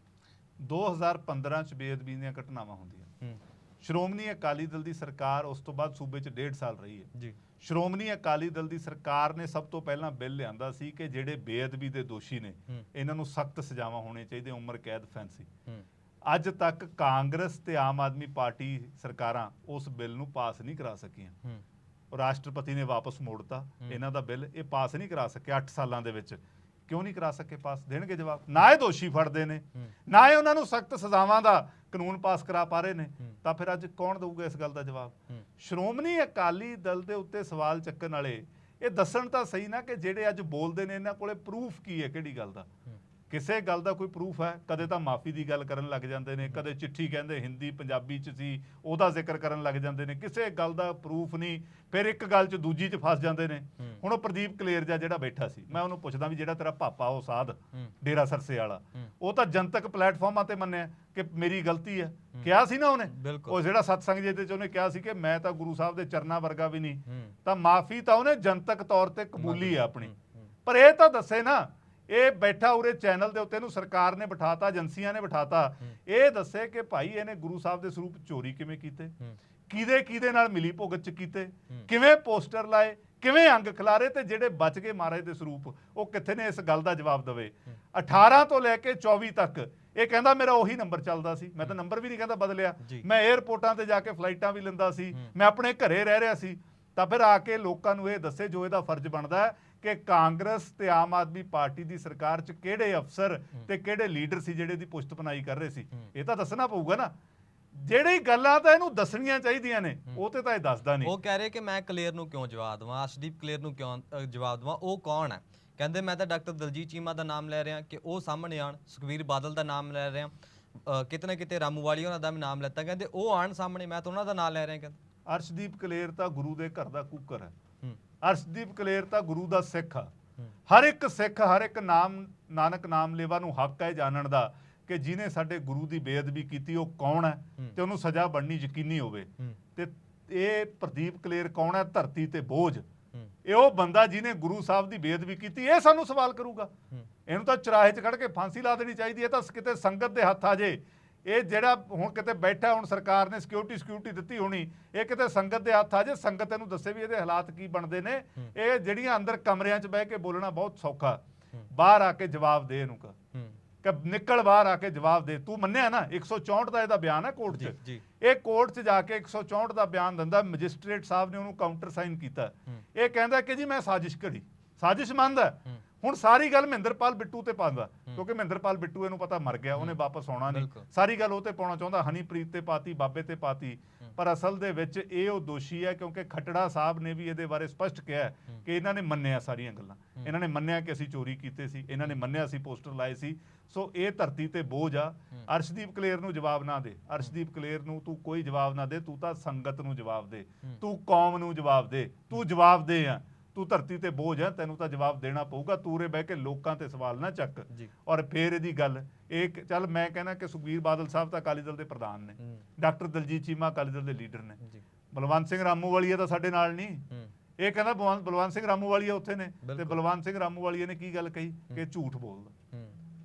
2015 ਚ ਬੇਅਦਬੀ ਦੀਆਂ ਘਟਨਾਵਾਂ ਹੁੰਦੀਆਂ ਹੂੰ। ਸ਼੍ਰੋਮਣੀ ਅਕਾਲੀ ਦਲ ਦੀ ਸਰਕਾਰ ਉਸ ਤੋਂ ਬਾਅਦ ਸੂਬੇ 'ਚ ਡੇਢ ਸਾਲ ਰਹੀ ਹੈ। ਜੀ। ਸ਼੍ਰੋਮਣੀ ਅਕਾਲੀ ਦਲ ਦੀ ਸਰਕਾਰ ਨੇ ਸਭ ਤੋਂ ਪਹਿਲਾਂ ਬਿੱਲ ਲਿਆਂਦਾ ਸੀ ਕਿ ਜਿਹੜੇ ਬੇਅਦਬੀ ਦੇ ਦੋਸ਼ੀ ਨੇ ਹੂੰ। ਇਹਨਾਂ ਨੂੰ ਸਖਤ ਸਜ਼ਾਵਾਂ ਹੋਣੀਆਂ ਚਾਹੀਦੀਆਂ ਉਮਰ ਕੈਦ ਫੈਂਸੀ। ਹੂੰ। ਅੱਜ ਤੱਕ ਕਾਂਗਰਸ ਤੇ ਆਮ ਆਦਮੀ ਪਾਰਟੀ ਸਰਕਾਰਾਂ ਉਸ ਬਿੱਲ ਨੂੰ ਪਾਸ ਨਹੀਂ ਕਰਾ ਸਕੀਆਂ। ਹੂੰ। ਰਾਸ਼ਟਰਪਤੀ ਨੇ ਵਾਪਸ ਮੋੜਤਾ। ਇਹਨਾਂ ਦਾ ਬਿੱਲ ਇਹ ਪਾਸ ਨਹੀਂ ਕਰਾ ਸਕਿਆ 8 ਸਾਲਾਂ ਦੇ ਵਿੱਚ। ਕਿਉਂ ਨਹੀਂ ਕਰਾ ਸਕੇ ਪਾਸ? ਦੇਣਗੇ ਜਵਾਬ। ਨਾ ਇਹ ਦੋਸ਼ੀ ਫੜਦੇ ਨੇ ਨਾ ਇਹ ਉਹਨਾਂ ਨੂੰ ਸਖਤ ਸਜ਼ਾਵਾਂ ਦਾ ਕਾਨੂੰਨ ਪਾਸ ਕਰਾ ਪਾ ਰਹੇ ਨੇ। ਤਾਂ ਫਿਰ ਅੱਜ ਕੌਣ ਦਊਗਾ ਇਸ ਗੱਲ ਦਾ ਜਵਾਬ? ਸ਼੍ਰੋਮਣੀ ਅਕਾਲੀ ਦਲ ਦੇ ਉੱਤੇ ਸਵਾਲ ਚੱਕਣ ਵਾਲੇ ਇਹ ਦੱਸਣ ਤਾਂ ਸਹੀ ਨਾ ਕਿ ਜਿਹੜੇ ਅੱਜ ਬੋਲਦੇ ਨੇ ਇਹਨਾਂ ਕੋਲੇ ਪ੍ਰੂਫ ਕੀ ਹੈ ਕਿਹੜੀ ਗੱਲ ਦਾ? ਕਿਸੇ ਗੱਲ ਦਾ ਕੋਈ ਪ੍ਰੂਫ ਹੈ? ਕਦੇ ਤਾਂ ਮਾਫੀ ਦੀ ਗੱਲ ਕਰਨ ਲੱਗ ਜਾਂਦੇ ਨੇ ਕਦੇ ਚਿੱਠੀ ਕਹਿੰਦੇ ਹਿੰਦੀ ਪੰਜਾਬੀ ਚ ਸੀ ਉਹਦਾ ਜ਼ਿਕਰ ਕਰਨ ਲੱਗ ਜਾਂਦੇ ਨੇ। ਕਿਸੇ ਗੱਲ ਦਾ ਪ੍ਰੂਫ ਨਹੀਂ ਫਿਰ ਇੱਕ ਗੱਲ ਚ ਦੂਜੀ ਚ ਫਸ ਜਾਂਦੇ ਨੇ। ਹੁਣ ਉਹ ਪ੍ਰਦੀਪ ਕਲੇਰ ਜਿਹਾ ਜਿਹੜਾ ਬੈਠਾ ਸੀ ਮੈਂ ਉਹਨੂੰ ਪੁੱਛਦਾ ਵੀ ਜਿਹੜਾ ਤੇਰਾ ਪਾਪਾ ਉਹ ਸਾਧ ਡੇਰਾ ਸਰਸੇ ਵਾਲਾ ਉਹ ਤਾਂ ਜਨਤਕ ਪਲੇਟਫਾਰਮਾਂ ਤੇ ਮੰਨਿਆ ਕਿ ਮੇਰੀ ਗਲਤੀ ਹੈ। ਕਿਹਾ ਸੀ ਨਾ ਉਹਨੇ। ਉਹ ਜਿਹੜਾ ਸਤਸੰਗ ਜੀ ਦੇ ਚ ਉਹਨੇ ਕਿਹਾ ਸੀ ਕਿ ਮੈਂ ਤਾਂ ਗੁਰੂ ਸਾਹਿਬ ਦੇ ਚਰਨਾਂ ਵਰਗਾ ਵੀ ਨਹੀਂ। ਤਾਂ ਮਾਫੀ ਤਾਂ ਉਹਨੇ ਜਨਤਕ ਤੌਰ ਤੇ ਕਬੂਲੀ ਹੈ ਆਪਣੀ। ਪਰ ਇਹ ਤਾਂ ਦੱਸੇ ਨਾ ਇਹ ਬੈਠਾ ਉਰੇ ਚੈਨਲ ਦੇ ਉੱਤੇ ਇਹਨੂੰ ਸਰਕਾਰ ਨੇ ਬਿਠਾਤਾ ਏਜੰਸੀਆਂ ਨੇ ਬਿਠਾਤਾ। ਇਹ ਦੱਸੇ ਕਿ ਭਾਈ ਇਹਨੇ ਗੁਰੂ ਸਾਹਿਬ ਦੇ ਸਰੂਪ ਚੋਰੀ ਕਿਵੇਂ ਕੀਤੇ? ਕਿਹਦੇ ਕਿਹਦੇ ਨਾਲ ਮਿਲੀ ਭੁਗਤ ਚ ਕੀਤੇ? ਕਿਵੇਂ ਪੋਸਟਰ ਲਾਏ? ਕਿਵੇਂ ਅੰਗ ਖਿਲਾਰੇ ਤੇ ਜਿਹੜੇ ਬਚ ਗਏ ਮਹਾਰਾਜ ਦੇ ਸਰੂਪ ਉਹ ਕਿੱਥੇ ਨੇ ਇਸ ਗੱਲ ਦਾ ਜਵਾਬ ਦੇਵੇ? 18 ਤੋਂ ਲੈ ਕੇ 24 ਤੱਕ। ਇਹ ਕਹਿੰਦਾ ਮੇਰਾ ਉਹੀ ਨੰਬਰ ਚੱਲਦਾ ਸੀ। ਮੈਂ ਤਾਂ ਨੰਬਰ ਵੀ ਨਹੀਂ ਕਹਿੰਦਾ ਬਦਲਿਆ। ਮੈਂ 에ਅਰਪੋਰਟਾਂ ਤੇ ਜਾ ਕੇ ਫਲਾਈਟਾਂ ਵੀ ਲੈਂਦਾ ਸੀ। ਮੈਂ ਆਪਣੇ ਘਰੇ ਰਹਿ ਰਿਹਾ ਸੀ। ਤਾਂ ਫਿਰ ਆ ਕੇ ਲੋਕਾਂ ਨੂੰ ਇਹ ਦੱਸੇ ਜੋ ਇਹਦਾ ਫਰਜ਼ ਬਣਦਾ ਹੈ। ਕਿ ਕਾਂਗਰਸ ਤੇ ਆਮ ਆਦਮੀ ਪਾਰਟੀ ਦੀ ਸਰਕਾਰ 'ਚ ਕਿਹੜੇ ਅਫਸਰ ਤੇ ਕਿਹੜੇ ਲੀਡਰ ਸੀ ਜਿਹੜੇ ਦੀ ਪੁਸ਼ਤ ਬਣਾਈ ਕਰ ਰਹੇ ਸੀ? ਇਹ ਤਾਂ ਦੱਸਣਾ ਪਊਗਾ ਨਾ। ਜਿਹੜੀ ਗੱਲਾਂ ਤਾਂ ਇਹਨੂੰ ਦੱਸਣੀਆਂ ਚਾਹੀਦੀਆਂ ਨੇ ਉਹ ਤੇ ਤਾਂ ਇਹ ਦੱਸਦਾ ਨਹੀਂ। ਉਹ ਕਹਿ ਰਹੇ ਕਿ ਮੈਂ ਕਲੀਅਰ ਨੂੰ ਕਿਉਂ ਜਵਾਬ ਦਵਾਂ ਅਰਸ਼ਦੀਪ ਕਲੀਅਰ ਨੂੰ ਕਿਉਂ ਜਵਾਬ ਦਵਾਂ ਉਹ ਕੌਣ ਹੈ? ਕਹਿੰਦੇ ਮੈਂ ਤਾਂ ਡਾਕਟਰ ਦਲਜੀਤ ਚੀਮਾ ਦਾ ਨਾਮ ਲੈ ਰਿਹਾ ਕਿ ਉਹ ਸਾਹਮਣੇ ਆਣ ਸੁਖਵੀਰ ਬਾਦਲ ਦਾ ਨਾਮ ਲੈ ਰਿਹਾ ਅ, ਕਿਤੇ ਨਾ ਕਿਤੇ ਰਾਮੂ ਵਾਲੀ ਉਹਨਾਂ ਦਾ ਵੀ ਨਾਮ ਲੈਤਾ ਕਹਿੰਦੇ ਉਹ ਆਣ ਸਾਹਮਣੇ ਮੈਂ ਤਾਂ ਉਹਨਾਂ ਦਾ ਨਾਮ ਲੈ ਰਿਹਾ ਕਹਿੰਦੇ। ਅਰਸ਼ਦੀਪ ਕਲੇਰ ਤਾਂ ਗੁਰੂ ਦੇ ਘਰ ਦਾ ਕੂਕਰ ਹੂੰ। ਅਰਸ਼ਦੀਪ ਕਲੇਰ ਤਾਂ ਗੁਰੂ ਦਾ ਸਿੱਖ ਆ। ਹਰ ਇੱਕ ਸਿੱਖ ਹਰ ਇੱਕ ਨਾਮ ਨਾਨਕ ਨਾਮ ਲੇਵਾ ਨੂੰ ਹੱਕ ਹੈ ਜਾਣਨ ਦਾ ਕਿ ਜਿਹਨੇ ਸਾਡੇ ਗੁਰੂ ਦੀ ਬੇਅਦਬੀ ਕੀਤੀ ਉਹ ਕੌਣ ਹੈ ਤੇ ਉਹਨੂੰ ਸਜ਼ਾ ਬਣਨੀ ਯਕੀਨੀ ਹੋਵੇ। ਤੇ ਇਹ ਪ੍ਰਦੀਪ ਕਲੇਰ ਕੌਣ ਹੈ? ਧਰਤੀ ਤੇ ਬੋਝ। ਇਹ ਉਹ ਬੰਦਾ ਜਿਹਨੇ ਗੁਰੂ ਸਾਹਿਬ ਦੀ ਬੇਅਦਬੀ ਕੀਤੀ ਇਹ ਸਾਨੂੰ ਸਵਾਲ ਕਰੂਗਾ। ਇਹਨੂੰ ਤਾਂ ਚਰਾਹੇ 'ਚ ਖੜ ਕੇ ਫਾਂਸੀ ਲਾ ਦੇਣੀ ਚਾਹੀਦੀ ਹੈ ਤਾਂ ਕਿਤੇ ਸੰਗਤ ਦੇ ਹੱਥ ਆ ਜੇ। ਇਹ ਜਿਹੜਾ ਹੁਣ ਕਿਤੇ ਬੈਠਾ ਹੁਣ ਸਰਕਾਰ ਨੇ ਸਿਕਿਉਰਿਟੀ ਸਿਕਿਉਰਿਟੀ ਦਿੱਤੀ ਹੋਣੀ ਇਹ ਕਿਤੇ ਸੰਗਤ ਦੇ ਹੱਥ ਆ ਜੇ ਸੰਗਤ ਇਹਨੂੰ ਦੱਸੇ ਵੀ ਇਹਦੇ ਹਾਲਾਤ ਕੀ ਬਣਦੇ ਨੇ। ਇਹ ਜਿਹੜੀਆਂ ਅੰਦਰ ਕਮਰਿਆਂ 'ਚ ਬਹਿ ਕੇ ਬੋਲਣਾ ਬਹੁਤ ਸੌਖਾ। ਬਾਹਰ ਆ ਕੇ ਜਵਾਬ ਦੇ ਇਹਨੂੰ ਕ ਕਿ ਨਿਕਲ ਬਾਹਰ ਆ ਕੇ ਜਵਾਬ ਦੇ। ਤੂੰ ਮੰਨਿਆ ਨਾ 164 ਦਾ ਇਹਦਾ ਬਿਆਨ ਹੈ ਕੋਰਟ 'ਚ? ਇਹ ਕੋਰਟ 'ਚ ਜਾ ਕੇ 164 ਦਾ ਬਿਆਨ ਦਿੰਦਾ ਮੈਜਿਸਟ੍ਰੇਟ ਸਾਹਿਬ ਨੇ ਉਹਨੂੰ ਕਾਊਂਟਰ ਸਾਈਨ ਕੀਤਾ। ਇਹ ਕਹਿੰਦਾ ਕਿ ਜੀ ਮੈਂ ਸਾਜ਼ਿਸ਼ ਘੜੀ। ਸਾਜ਼ਿਸ਼ ਮੰਨਦਾ। ਹੁਣ ਸਾਰੀ ਗੱਲ ਮਹਿੰਦਰਪਾਲ ਬਿੱਟੂ ਤੇ ਪਾਉਂਦਾ ਕਿਉਂਕਿ ਮਹਿੰਦਰਪਾਲ ਬਿੱਟੂ ਇਹਨੂੰ ਪਤਾ ਮਰ ਗਿਆ ਉਹਨੇ ਵਾਪਸ ਆਉਣਾ ਨਹੀਂ। ਸਾਰੀ ਗੱਲ ਉਹ ਤੇ ਪਾਉਣਾ ਚਾਹੁੰਦਾ ਹਨੀਪ੍ਰੀਤ ਤੇ ਪਾਤੀ ਬਾਬੇ ਤੇ ਪਾਤੀ। ਪਰ ਅਸਲ ਦੇ ਵਿੱਚ ਇਹ ਉਹ ਦੋਸ਼ੀ ਹੈ ਕਿਉਂਕਿ ਖੱਟੜਾ ਸਾਹਿਬ ਨੇ ਵੀ ਇਹਦੇ ਬਾਰੇ ਸਪਸ਼ਟ ਕਿਹਾ ਹੈ ਕਿ ਇਹਨਾਂ ਨੇ ਮੰਨਿਆ ਸਾਰੀਆਂ ਗੱਲਾਂ। ਇਹਨਾਂ ਨੇ ਮੰਨਿਆ ਕਿ ਅਸੀਂ ਚੋਰੀ ਕੀਤੇ ਸੀ ਇਹਨਾਂ ਨੇ ਮੰਨਿਆ ਅਸੀਂ ਪੋਸਟਰ ਲਾਏ ਸੀ। ਸੋ ਇਹ ਧਰਤੀ ਤੇ ਬੋਝ ਆ। ਅਰਸ਼ਦੀਪ ਕਲੇਰ ਨੂੰ ਜਵਾਬ ਨਾ ਦੇ। ਅਰਸ਼ਦੀਪ ਕਲੇਰ ਨੂੰ ਤੂੰ ਕੋਈ ਜਵਾਬ ਨਾ ਦੇ ਤੂੰ ਤਾਂ ਸੰਗਤ ਨੂੰ ਜਵਾਬ ਦੇ। ਤੂੰ ਕੌਮ ਨੂੰ ਜਵਾਬ ਦੇ। ਤੂੰ ਜਵਾਬ ਦੇ ਆ। ਤੂੰ ਧਰਤੀ ਤੇ ਬੋਝ ਹੈ ਤੈਨੂੰ ਤਾਂ ਜਵਾਬ ਦੇਣਾ ਪਊਗਾ ਤੂਰੇ ਬਹਿ ਕੇ ਲੋਕਾਂ ਤੇ ਸਵਾਲ ਨਾ ਚੱਕ। ਔਰ ਫੇਰ ਇਹਦੀ ਗੱਲ ਇਹ ਚੱਲ ਮੈਂ ਕਹਿੰਦਾ ਕਿ ਸੁਖਬੀਰ ਬਾਦਲ ਸਾਹਿਬ ਤਾਂ ਅਕਾਲੀ ਦਲ ਦੇ ਪ੍ਰਧਾਨ ਨੇ ਡਾਕਟਰ ਦਲਜੀਤ ਚੀਮਾ ਅਕਾਲੀ ਦਲ ਦੇ ਲੀਡਰ ਨੇ। ਬਲਵੰਤ ਸਿੰਘ ਰਾਮੂ ਵਾਲੀਆ ਤਾਂ ਸਾਡੇ ਨਾਲ ਨਹੀਂ। ਇਹ ਕਹਿੰਦਾ ਬਲਵੰਤ ਸਿੰਘ ਰਾਮੂ ਵਾਲੀਆ ਉੱਥੇ ਨੇ। ਤੇ। ਬਲਵੰਤ ਸਿੰਘ ਰਾਮੂ ਵਾਲੀਆ ਨੇ ਕੀ ਗੱਲ ਕਹੀ? ਕਿ ਝੂਠ ਬੋਲਦਾ।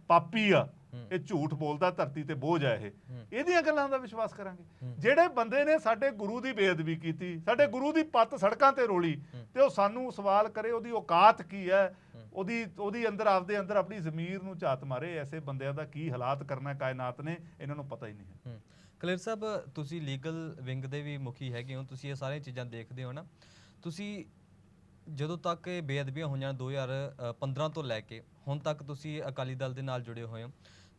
ਪਾਪੀ ਆ। ਇਹ ਝੂਠ ਬੋਲਦਾ ਧਰਤੀ ਤੇ ਬੋਝ ਆ ਇਹ ਹੂੰ। ਇਹਦੀਆਂ ਗੱਲਾਂ ਦਾ ਵਿਸ਼ਵਾਸ ਕਰਾਂਗੇ ਹੂੰ। ਜਿਹੜੇ ਬੰਦੇ ਨੇ ਸਾਡੇ ਗੁਰੂ ਦੀ ਬੇਅਦਬੀ ਕੀਤੀ ਸਾਡੇ ਗੁਰੂ ਦੀ ਪੱਤ ਸੜਕਾਂ ਤੇ ਰੋਲੀ ਹੂੰ। ਤੇ ਉਹ ਸਾਨੂੰ ਸਵਾਲ ਕਰੇ ਉਹਦੀ ਔਕਾਤ ਕੀ ਹੈ ਹੂੰ। ਉਹਦੀ ਉਹਦੀ ਅੰਦਰ ਆਪਦੇ ਅੰਦਰ ਆਪਣੀ ਜ਼ਮੀਰ ਨੂੰ ਝਾਤ ਮਾਰੇ ਐਸੇ ਬੰਦਿਆਂ ਦਾ ਕੀ ਹਾਲਾਤ ਕਰਨਾ ਕਾਇਨਾਤ ਨੇ ਇਹਨਾਂ ਨੂੰ ਪਤਾ ਹੀ ਨਹੀਂ ਹੈ ਹੂੰ ਕਲੇਰ ਸਾਹਿਬ ਤੁਸੀਂ ਲੀਗਲ ਵਿੰਗ ਦੇ ਵੀ ਮੁਖੀ ਹੈਗੇ ਹੋ ਤੁਸੀਂ ਇਹ ਸਾਰੀਆਂ ਚੀਜ਼ਾਂ ਦੇਖਦੇ ਹੋ ਨਾ ਤੁਸੀਂ ਜਦੋਂ ਤੱਕ ਇਹ ਬੇਅਦਬੀਆਂ ਹੋਈਆਂ 2015 ਤੋਂ ਲੈ ਕੇ ਹੁਣ ਤੱਕ ਤੁਸੀਂ ਅਕਾਲੀ ਦਲ ਦੇ ਨਾਲ ਜੁੜੇ ਹੋਏ ਹੋ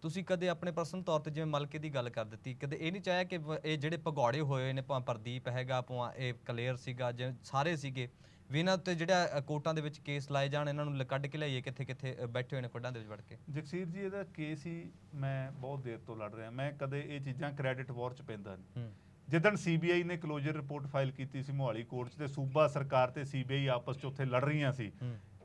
ਤੁਸੀਂ ਕਦੇ ਆਪਣੇ ਪਰਸਨਲ ਤੌਰ ਤੇ ਜਿਵੇਂ ਮਲਕੇ ਦੀ ਗੱਲ ਕਰ ਦਿੱਤੀ ਕਦੇ ਇਹ ਨਹੀਂ ਚਾਹਿਆ ਕਿ ਵ- ਇਹ ਜਿਹੜੇ ਭਗੌੜੇ ਹੋਏ ਨੇ ਭਾਵੇਂ ਪ੍ਰਦੀਪ ਹੈਗਾ ਭਾਵੇਂ ਇਹ ਕਲੇਰ ਸੀਗਾ ਜਿਵੇਂ ਸਾਰੇ ਸੀਗੇ ਵੀ ਇਹਨਾਂ ਉੱਤੇ ਜਿਹੜਾ ਅ, ਕੋਰਟਾਂ ਦੇ ਵਿੱਚ ਕੇਸ ਲਾਏ ਜਾਣ ਇਹਨਾਂ ਨੂੰ ਲ- ਕੱਢ ਕੇ ਲਿਆਈਏ ਕਿੱਥੇ ਕਿੱਥੇ ਅ, ਬੈਠੇ ਹੋਏ ਨੇ ਖੁੱਡਾਂ ਦੇ ਵਿੱਚ ਵੜ ਕੇ? ਜਗਸੀਰ ਜੀ ਇਹਦਾ ਕੇਸ ਹੀ ਮੈਂ ਬਹੁਤ ਦੇਰ ਤੋਂ ਲੜ ਰਿਹਾ। ਮੈਂ ਕਦੇ ਇਹ ਚੀਜ਼ਾਂ ਕ੍ਰੈਡਿਟ ਵਾਰ ਚ ਪੈਂਦਾ ਨਹੀਂ ਹੂੰ। ਜਿੱਦਣ ਸੀਬੀਆਈ ਨੇ ਕਲੋਜ਼ਰ ਰਿਪੋਰਟ ਫਾਈਲ ਕੀਤੀ ਸੀ ਮੋਹਾਲੀ ਕੋਰਟ 'ਚ ਤੇ ਸੂਬਾ ਸਰਕਾਰ ਤੇ ਸੀਬੀਆਈ ਆਪਸ 'ਚ ਉੱਥੇ ਲੜ ਰਹੀਆਂ ਸੀ।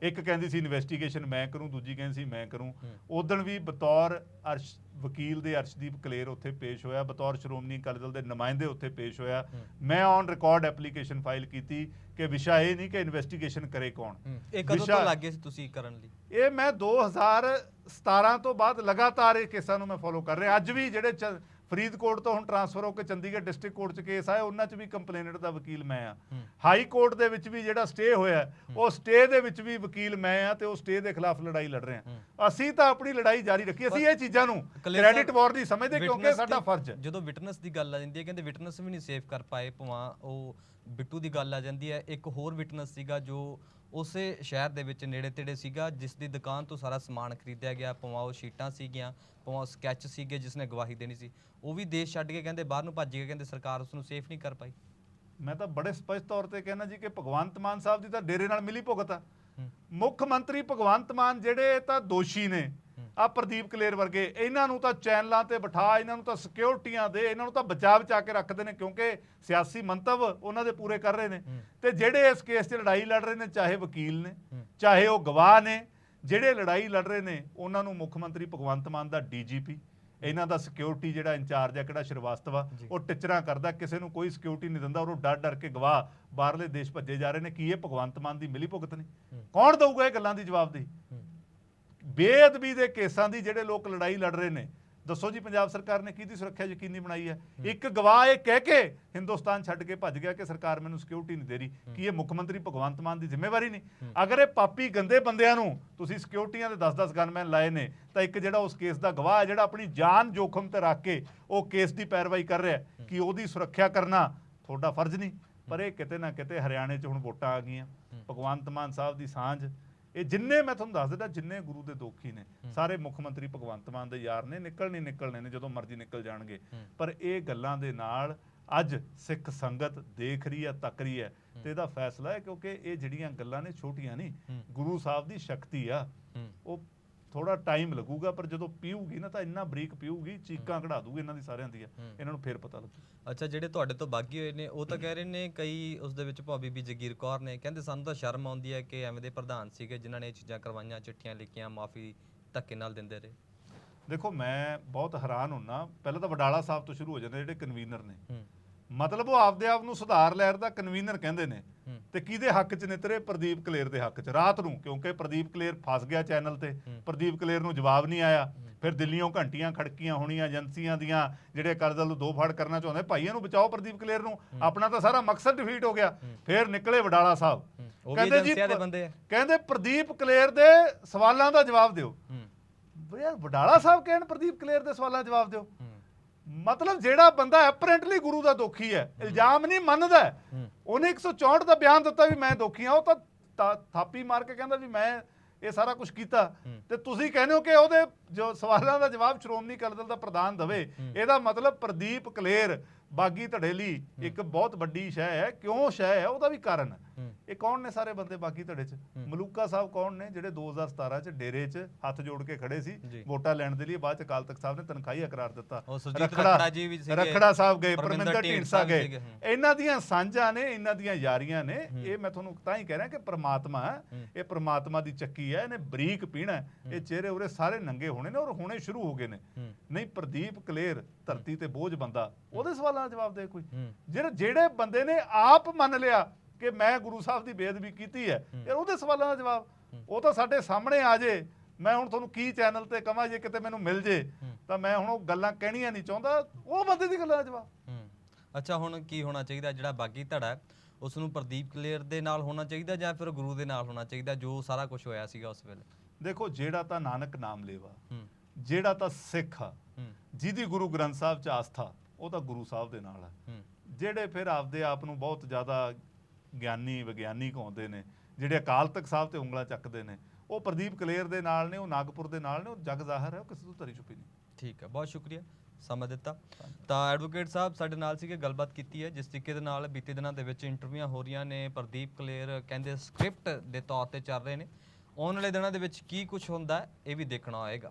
ਇੱਕ ਕਹਿੰਦੀ ਸੀ ਇਨਵੈਸਟੀਗੇਸ਼ਨ ਮੈਂ ਕਰੂੰ ਦੂਜੀ ਕਹਿੰਦੀ ਸੀ ਮੈਂ ਕਰੂੰ। ਹੂੰ। ਉਦਣ ਵੀ ਬਤੌਰ ਅਰਸ਼ ਵਕੀਲ ਦੇ ਅਰਸ਼ਦੀਪ ਕਲੇਰ ਉੱਥੇ ਪੇਸ਼ ਹੋਇਆ ਬਤੌਰ ਸ਼੍ਰੋਮਣੀ ਅਕਾਲੀ ਦਲ ਦੇ ਨੁਮਾਇੰਦੇ ਉੱਥੇ ਪੇਸ਼ ਹੋਇਆ। ਮੈਂ ਔਨ ਰਿਕਾਰਡ ਐਪਲੀਕੇਸ਼ਨ ਫਾਈਲ ਕੀਤੀ ਕਿ ਵਿਸ਼ਾ ਇਹ ਨਹੀਂ ਕਿ ਇਨਵੈਸਟੀਗੇਸ਼ਨ ਕਰੇ ਕੌਣ। ਇਹ ਕਦੋਂ ਤੋਂ ਲੱਗੇ ਸੀ ਤੁਸੀਂ ਕਰਨ ਲਈ? ਇਹ ਮੈਂ 2017 ਤੋਂ ਬਾਅਦ ਲਗਾਤਾਰ ਇਹ ਕੇਸਾਂ ਨੂੰ ਮੈਂ ਫੋਲੋ ਕਰ ਰਿਹਾ। ਅੱਜ ਵੀ ਜਿਹੜੇ ਫਰੀਦਕੋਟ ਤੋਂ ਹੁਣ ਟਰਾਂਸਫਰ ਹੋ ਕੇ ਚੰਡੀਗੜ੍ਹ ਡਿਸਟ੍ਰਿਕਟ ਕੋਰਟ 'ਚ ਕੇਸ ਆਇਆ ਉਹਨਾਂ 'ਚ ਵੀ ਕੰਪਲੇਨਟ ਦਾ ਵਕੀਲ ਮੈਂ ਆ। ਹਾਈ ਕੋਰਟ ਦੇ ਵਿੱਚ ਵੀ ਜਿਹੜਾ ਸਟੇ ਹੋਇਆ ਉਹ ਸਟੇ ਦੇ ਵਿੱਚ ਵੀ ਵਕੀਲ ਮੈਂ ਆ ਤੇ ਉਹ ਸਟੇ ਦੇ ਖਿਲਾਫ ਲੜਾਈ ਲੜ ਰਹੇ। ਆ। ਅਸੀਂ ਤਾਂ ਆਪਣੀ ਲੜਾਈ ਜਾਰੀ ਰੱਖੀ ਅਸੀਂ ਇਹ ਚੀਜ਼ਾਂ ਨੂੰ ਕ੍ਰੈਡਿਟ ਵਾਰ ਨਹੀਂ ਸਮਝਦੇ ਕਿਉਂਕਿ ਸਾਡਾ ਫਰਜ਼ ਹੈ। ਜਦੋਂ ਵਿਟਨੈਸ ਦੀ ਗੱਲ ਆ ਜਾਂਦੀ ਹੈ ਕਹਿੰਦੇ ਵਿਟਨੈਸ ਵੀ ਨਹੀਂ ਸੇਵ ਕਰ ਪਾਏ ਭਵਾਂ ਉਹ ਬਿੱਟੂ ਦੀ ਗੱਲ ਆ ਜਾਂਦੀ ਹੈ ਇੱਕ ਹੋਰ ਵਿਟਨੈਸ ਸੀਗਾ ਜੋ ਉਸੇ ਸ਼ਹਿਰ ਦੇ ਵਿੱਚ ਨੇੜੇ ਤੇੜੇ ਸੀਗਾ ਜਿਸ ਦੀ ਦੁਕਾਨ ਤੋਂ ਸਾਰਾ ਸਮਾਨ ਖਰੀਦਿਆ ਗਿਆ ਭਵਾਂ ਉਹ ਸ਼ੀਟਾਂ ਸੀਗੀਆਂ ਭਵਾਂ ਸਕੈਚ ਸੀਗੇ ਜਿਸ ਨੇ ਗਵਾਹੀ ਦੇਣੀ ਸੀ। ਉਹ ਵੀ ਦੇਸ਼ ਛੱਡ ਕੇ ਕਹਿੰਦੇ ਬਾਹਰ ਨੂੰ ਭੱਜ ਗਏ ਕਹਿੰਦੇ ਸਰਕਾਰ ਉਸ ਨੂੰ ਸੇਫ ਨਹੀਂ ਕਰ ਪਾਈ। ਮੈਂ ਤਾਂ ਬੜੇ ਸਪਸ਼ਟ ਤੌਰ ਤੇ ਕਹਿਣਾ ਜੀ ਕਿ ਭਗਵੰਤ ਮਾਨ ਸਾਹਿਬ ਦੀ ਤਾਂ ਡੇਰੇ ਨਾਲ ਮਿਲੀ ਭੁਗਤ ਆ। ਮੁੱਖ ਮੰਤਰੀ ਭਗਵੰਤ ਮਾਨ ਜਿਹੜੇ ਤਾਂ ਦੋਸ਼ੀ ਨੇ ਆ ਪ੍ਰਦੀਪ ਕਲੇਰ ਵਰਗੇ ਇਹਨਾਂ ਨੂੰ ਤਾਂ ਚੈਨਲਾਂ ਤੇ ਬਿਠਾ ਇਹਨਾਂ ਨੂੰ ਤਾਂ ਸਿਕਿਉਰਟੀਆਂ ਦੇ ਇਹਨਾਂ ਨੂੰ ਤਾਂ ਬਚਾ ਬਚਾ ਕੇ ਰੱਖਦੇ ਨੇ ਕਿਉਂਕਿ ਸਿਆਸੀ ਮੰਤਵ ਉਹਨਾਂ ਦੇ ਪੂਰੇ ਕਰ ਰਹੇ ਨੇ। ਤੇ ਜਿਹੜੇ ਇਸ ਕੇਸ 'ਚ ਲੜਾਈ ਲੜ ਰਹੇ ਨੇ ਚਾਹੇ ਵਕੀਲ ਨੇ। ਚਾਹੇ ਉਹ ਗਵਾਹ ਨੇ ਜਿਹੜੇ ਲੜਾਈ ਲੜ ਰਹੇ ਨੇ ਉਹਨਾਂ ਨੂੰ ਮੁੱਖ ਮੰਤਰੀ ਭਗਵੰਤ ਮਾਨ ਦਾ ਡੀਜੀਪੀ ਇਹਨਾਂ ਦਾ ਸਿਕਿਉਰਿਟੀ ਜਿਹੜਾ ਇੰਚਾਰਜ ਹੈ ਕਿਹੜਾ ਸ਼੍ਰੀਵਾਸਤਵ। ਉਹ ਟਿਚਰਾਂ ਕਰਦਾ ਕਿਸੇ ਨੂੰ ਕੋਈ ਸਿਕਿਉਰਿਟੀ ਨਹੀਂ ਦਿੰਦਾ ਉਹਨੂੰ ਡਰ ਡਰ ਕੇ ਗਵਾਹ ਬਾਹਰਲੇ ਦੇਸ਼ ਭੱਜੇ ਜਾ ਰਹੇ ਨੇ ਕੀ ਇਹ ਭਗਵੰਤ ਮਾਨ ਦੀ ਮਿਲੀ ਭੁਗਤ ਨਹੀਂ। ਕੌਣ ਦਊਗਾ ਇਹ ਗੱਲਾਂ ਦੀ ਜਵਾਬਦੇਹੀ ਬੇਅਦਬੀ ਦੇ ਕੇਸਾਂ ਦੀ ਜਿਹੜੇ ਲੋਕ ਲੜਾਈ ਲੜ ਰਹੇ ਨੇ ਦੱਸੋ ਜੀ ਪੰਜਾਬ ਸਰਕਾਰ ਨੇ ਕਿਹਦੀ ਸੁਰੱਖਿਆ ਯਕੀਨੀ ਬਣਾਈ ਹੈ? ਇੱਕ ਗਵਾਹ ਇਹ ਕਹਿ ਕੇ ਹਿੰਦੁਸਤਾਨ ਛੱਡ ਕੇ ਭੱਜ ਗਿਆ ਕਿ ਸਰਕਾਰ ਮੈਨੂੰ ਸਿਕਿਉਰਿਟੀ ਨਹੀਂ ਦੇ ਰਹੀ ਕੀ ਇਹ ਮੁੱਖ ਮੰਤਰੀ ਭਗਵੰਤ ਮਾਨ ਦੀ ਜ਼ਿੰਮੇਵਾਰੀ ਨਹੀਂ। ਅਗਰ ਇਹ ਪਾਪੀ ਗੰਦੇ ਬੰਦਿਆਂ ਨੂੰ ਤੁਸੀਂ ਸਿਕਿਉਰਿਟੀਆਂ ਦੇ 10-10 ਗਨਮੈਨ ਲਾਏ ਨੇ ਤਾਂ ਇੱਕ ਜਿਹੜਾ ਉਸ ਕੇਸ ਦਾ ਗਵਾਹ ਹੈ ਜਿਹੜਾ ਆਪਣੀ ਜਾਨ ਜੋਖਮ ਤੇ ਰੱਖ ਕੇ ਉਹ ਕੇਸ ਦੀ ਪੈਰਵਾਈ ਕਰ ਰਿਹਾ ਕੀ ਉਹਦੀ ਸੁਰੱਖਿਆ ਕਰਨਾ ਤੁਹਾਡਾ ਫਰਜ਼ ਨਹੀਂ। ਪਰ ਇਹ ਕਿਤੇ ਨਾ ਕਿਤੇ ਹਰਿਆਣੇ 'ਚ ਹੁਣ ਵੋਟਾਂ ਆ ਗਈਆਂ। ਭਗਵੰਤ ਮਾਨ ਸਾਹਿਬ ਦੀ ਸਾਂਝ ਇਹ ਜਿੰਨੇ ਮੈਂ ਤੁਹਾਨੂੰ ਦੱਸ ਦਿੰਦਾ ਜਿੰਨੇ ਗੁਰੂ ਦੇ ਦੋਖੀ ਨੇ ਸਾਰੇ ਮੁੱਖ ਮੰਤਰੀ ਭਗਵੰਤ ਮਾਨ ਦੇ ਯਾਰ ਨੇ ਨਿਕਲ ਨਹੀਂ ਨਿਕਲਣੇ ਨੇ ਜਦੋਂ ਮਰਜ਼ੀ ਨਿਕਲ ਜਾਣਗੇ। ਪਰ ਇਹ ਗੱਲਾਂ ਦੇ ਨਾਲ ਅੱਜ ਸਿੱਖ ਸੰਗਤ ਦੇਖ ਰਹੀ ਹੈ ਤੱਕ ਰਹੀ ਹੈ। ਤੇ ਇਹਦਾ ਫੈਸਲਾ ਹੈ ਕਿਉਂਕਿ ਇਹ ਜਿਹੜੀਆਂ ਗੱਲਾਂ ਨੇ ਛੋਟੀਆਂ ਨਹੀਂ। ਗੁਰੂ ਸਾਹਿਬ ਦੀ ਸ਼ਕਤੀ ਆ ਉਹ ਥੋੜਾ ਟਾਈਮ ਲੱਗੂਗਾ ਪਰ ਜਦੋਂ ਪੀਊਗੀ ਨਾ ਤਾਂ ਇੰਨਾ ਬਰੀਕ ਪੀਊਗੀ ਚੀਕਾਂ ਕਢਾ ਦੂਗੀ ਇਹਨਾਂ ਦੀ ਸਾਰਿਆਂ ਦੀਆਂ। ਇਹਨਾਂ ਨੂੰ ਫੇਰ ਪਤਾ ਲੱਗੂ। ਅੱਛਾ ਜਿਹੜੇ ਤੁਹਾਡੇ ਤੋਂ ਬਾਗੀ ਹੋਏ ਨੇ ਉਹ ਤਾਂ ਕਹਿ ਰਹੇ ਨੇ ਕਈ ਉਸ ਦੇ ਵਿੱਚ ਭਾਬੀ ਵੀ ਜਗੀਰ ਕੌਰ ਨੇ ਕਹਿੰਦੇ ਸਾਨੂੰ ਤਾਂ ਸ਼ਰਮ ਆਉਂਦੀ ਹੈ ਕਿ ਐਵੇਂ ਦੇ ਪ੍ਰਧਾਨ ਸੀਗੇ ਜਿਨ੍ਹਾਂ ਨੇ ਇਹ ਚੀਜ਼ਾਂ ਕਰਵਾਈਆਂ ਚਿੱਠੀਆਂ ਲਿਖੀਆਂ ਮਾਫੀ ਧੱਕੇ ਨਾਲ ਦਿੰਦੇ ਰਹੇ। ਦੇਖੋ ਮੈਂ ਬਹੁਤ ਹੈਰਾਨ ਹੁੰਨਾ ਪਹਿਲਾਂ ਤਾਂ ਵਡਾਲਾ ਸਾਹਿਬ ਤੋਂ ਸ਼ੁਰੂ ਹੋ ਜਾਂਦੇ ਜਿਹੜੇ ਕਨਵੀਨਰ ਨੇ। ਮਤਲਬ ਉਹ ਆਪਦੇ ਆਪ ਨੂੰ ਸੁਧਾਰ ਲਹਿਰ ਦਾ ਕਨਵੀਨਰ ਕਹਿੰਦੇ ਨੇ। ਤੇ ਕਿਹਦੇ ਹੱਕ 'ਚ ਨਿਤਰੇ? ਪ੍ਰਦੀਪ ਕਲੇਰ ਦੇ ਹੱਕ 'ਚ। ਰਾਤ ਨੂੰ ਕਿਉਂਕਿ ਪ੍ਰਦੀਪ ਕਲੇਰ ਫਸ ਗਿਆ ਚੈਨਲ ਤੇ। ਪ੍ਰਦੀਪ ਕਲੇਰ ਨੂੰ ਜਵਾਬ ਨਹੀਂ ਆਇਆ। ਫਿਰ ਦਿੱਲੀੋਂ ਘੰਟੀਆਂ ਖੜਕੀਆਂ ਹੋਣੀਆਂ ਏਜੰਸੀਆਂ ਦੀਆਂ ਜਿਹੜੇ ਕਰਜ਼ਲ ਨੂੰ ਦੋ ਫੜ ਕਰਨਾ ਚਾਹੁੰਦੇ ਭਾਈਆਂ ਨੂੰ ਬਚਾਓ ਪ੍ਰਦੀਪ ਕਲੇਰ ਨੂੰ। ਆਪਣਾ ਤਾਂ ਸਾਰਾ ਮਕਸਦ ਡਿਫੀਟ ਹੋ ਗਿਆ। ਫਿਰ ਨਿਕਲੇ ਵਡਾਲਾ ਸਾਹਿਬ। ਹੂੰ। ਉਹ ਵੀ ਏਜੰਸੀਆਂ ਦੇ ਬੰਦੇ ਆ। ਕਹਿੰਦੇ ਪ੍ਰਦੀਪ ਕਲੇਰ ਦੇ ਸਵਾਲਾਂ ਦਾ ਜਵਾਬ ਦਿਓ। ਯਾਰ ਵਡਾਲਾ ਸਾਹਿਬ ਕਹਿਣ ਪ੍ਰਦੀਪ ਕਲੇਰ ਦੇ ਸਵਾਲਾਂ ਦਾ ਜਵਾਬ ਦਿਓ। ਮਤਲਬ ਜਿਹੜਾ ਬੰਦਾ ਐਪਰੈਂਟਲੀ ਗੁਰੂ ਦਾ ਦੋਖੀ ਹੈ ਇਲਜ਼ਾਮ ਨਹੀਂ ਮੰਨਦਾ ਉਹਨੇ 164 ਦਾ ਬਿਆਨ ਦਿੱਤਾ ਵੀ ਮੈਂ ਦੋਖੀ ਹਾਂ ਉਹ ਤਾਂ ਥਾਪੀ ਮਾਰ ਕੇ ਕਹਿੰਦਾ ਵੀ ਮੈਂ ਇਹ ਸਾਰਾ ਕੁਝ ਕੀਤਾ। ਤੇ ਤੁਸੀਂ ਕਹਿੰਦੇ ਹੋ ਕਿ ਉਹਦੇ ਜੋ ਸਵਾਲਾਂ ਦਾ ਜਵਾਬ ਸ਼੍ਰੋਮਣੀ ਅਕਾਲੀ ਦਲ ਦਾ ਪ੍ਰਧਾਨ ਦਵੇ ਇਹਦਾ ਮਤਲਬ ਪ੍ਰਦੀਪ ਕਲੇਰ ਬਾਗੀ ਧੜੇਲੀ ਇੱਕ ਬਹੁਤ ਵੱਡੀ ਸ਼ੈ ਹੈ। ਕਿਉਂ ਸ਼ੈ ਹੈ? ਉਹਦਾ ਵੀ ਕਾਰਨ। ਹੈ। ਇਹ ਕੌਣ ਨੇ ਸਾਰੇ ਬੰਦੇ ਬਾਗੀ ਧੜੇ 'ਚ? ਮਲੂਕਾ ਸਾਹਿਬ ਕੌਣ ਨੇ ਜਿਹੜੇ 2017 'ਚ ਡੇਰੇ 'ਚ ਹੱਥ ਜੋੜ ਕੇ ਖੜੇ ਸੀ। ਵੋਟਾਂ ਲੈਣ ਦੇ ਲਈ ਬਾਅਦ 'ਚ ਅਕਾਲ ਤਖਤ ਸਾਹਿਬ ਨੇ ਤਨਖਾਹੀਆ ਕਰਾਰ ਦਿੱਤਾ। ਰਖੜਾ ਜੀ ਵੀ ਸੀਗੇ, ਰਖੜਾ ਸਾਹਿਬ ਗਏ ਪਰਮਿੰਦਰ ਢੀਂਡਸਾ ਗਏ। ਇਹਨਾਂ ਦੀਆਂ ਸਾਂਝਾਂ ਨੇ ਇਹਨਾਂ ਦੀਆਂ ਯਾਰੀਆਂ ਨੇ। ਇਹ ਮੈਂ ਤੁਹਾਨੂੰ ਤਾਂ ਹੀ ਕਹਿ ਰਿਹਾ ਕਿ ਪ੍ਰਮਾਤਮਾ। ਇਹ ਪ੍ਰਮਾਤਮਾ ਦੀ ਚੱਕੀ ਹੈ। ਇਹਨੇ ਬਰੀਕ ਪੀਣਾ। ਇਹ ਚਿਹਰੇ ਉਰੇ ਸਾਰੇ ਨੰਗੇ ਹੋਣੇ ਨੇ ਔਰ ਹੋਣੇ ਸ਼ੁਰੂ ਹੋ ਗਏ ਨੇ। ਨਹੀਂ ਪ੍ਰਦੀਪ ਕਲੇਰ ਧਰਤੀ ਤੇ ਬੋਝ ਬੰਦਾ। ਉਹਦੇ ਸਵਾਲਾਂ ਦਾ ਜਵਾਬ ਦੇ ਕੋਈ। ਜਿਹੜੇ ਜਿਹੜੇ ਬੰਦੇ ਨੇ ਆਪ ਮੰਨ ਲਿਆ ਕਿ ਮੈਂ ਗੁਰੂ ਸਾਹਿਬ ਦੀ ਬੇਅਦਬੀ ਕੀਤੀ ਹੈ ਯਾਰ ਉਹਦੇ ਸਵਾਲਾਂ ਦਾ ਜਵਾਬ। ਉਹ ਤਾਂ ਸਾਡੇ ਸਾਹਮਣੇ ਆ ਜੇ ਮੈਂ ਹੁਣ ਤੁਹਾਨੂੰ ਕੀ ਚੈਨਲ ਤੇ ਕਹਾਂ ਜੇ ਕਿਤੇ ਮੈਨੂੰ ਮਿਲ ਜੇ ਤਾਂ ਮੈਂ ਹੁਣ ਉਹ ਗੱਲਾਂ ਕਹਿਣੀਆਂ ਨਹੀਂ ਚਾਹੁੰਦਾ। ਉਹ ਬੰਦੇ ਦੀ ਗੱਲਾਂ ਦਾ ਜਵਾਬ। ਅੱਛਾ ਹੁਣ ਕੀ ਹੋਣਾ ਚਾਹੀਦਾ? ਜਿਹੜਾ ਬਾਗੀ ਧੜਾ ਉਸ ਨੂੰ ਪ੍ਰਦੀਪ ਕਲੇਰ ਦੇ ਨਾਲ ਹੋਣਾ ਚਾਹੀਦਾ ਜਾਂ ਫਿਰ ਗੁਰੂ ਦੇ ਨਾਲ ਹੋਣਾ ਚਾਹੀਦਾ ਜੋ ਸਾਰਾ ਕੁਝ ਹੋਇਆ ਸੀਗਾ ਉਸ ਵੇਲੇ? ਦੇਖੋ ਜਿਹੜਾ ਤਾਂ ਨਾਨਕ ਨਾਮ ਲੇਵਾ ਜਿਹੜਾ ਤਾਂ ਸਿੱਖ ਜਿਹਦੀ ਗੁਰੂ ਗ੍ਰੰਥ ਸਾਹਿਬ 'ਚ ਆਸਥਾ ਉਹ ਤਾਂ ਗੁਰੂ ਸਾਹਿਬ ਦੇ ਨਾਲ ਆ। ਹੂੰ। ਜਿਹੜੇ ਫਿਰ ਆਪਦੇ ਆਪ ਨੂੰ ਬਹੁਤ ਜ਼ਿਆਦਾ ਗਿਆਨੀ ਵਿਗਿਆਨੀ ਕਹਾਉਂਦੇ ਨੇ ਜਿਹੜੇ ਅਕਾਲ ਤਖਤ ਸਾਹਿਬ ਤੇ ਉਂਗਲਾਂ ਚੱਕਦੇ ਨੇ ਉਹ ਪ੍ਰਦੀਪ ਕਲੇਰ ਦੇ ਨਾਲ ਨੇ ਉਹ ਨਾਗਪੁਰ ਦੇ ਨਾਲ ਨੇ ਉਹ ਜਗ ਜ਼ਾਹਰ ਹੈ ਉਹ ਕਿਸੇ ਤੋਂ ਧਰੀ ਛੁਪੀ ਨਹੀਂ। ਠੀਕ ਹੈ ਬਹੁਤ ਸ਼ੁਕਰੀਆ ਸਮਾਂ ਦਿੱਤਾ। ਤਾਂ ਐਡਵੋਕੇਟ ਸਾਹਿਬ ਸਾਡੇ ਨਾਲ ਸੀਗੇ ਗੱਲਬਾਤ ਕੀਤੀ ਹੈ ਜਿਸ ਤਰੀਕੇ ਦੇ ਨਾਲ ਬੀਤੇ ਦਿਨਾਂ ਦੇ ਵਿੱਚ ਇੰਟਰਵਿਊਆਂ ਹੋ ਰਹੀਆਂ ਨੇ ਪ੍ਰਦੀਪ ਕਲੇਰ ਕਹਿੰਦੇ ਸਕ੍ਰਿਪਟ ਦੇ ਤੌਰ ਤੇ ਚੱਲ ਰਹੇ ਨੇ। ਆਉਣ ਵਾਲੇ ਦਿਨਾਂ ਦੇ ਵਿੱਚ ਕੀ ਕੁਝ ਹੁੰਦਾ ਇਹ ਵੀ ਦੇਖਣਾ ਹੋਏਗਾ।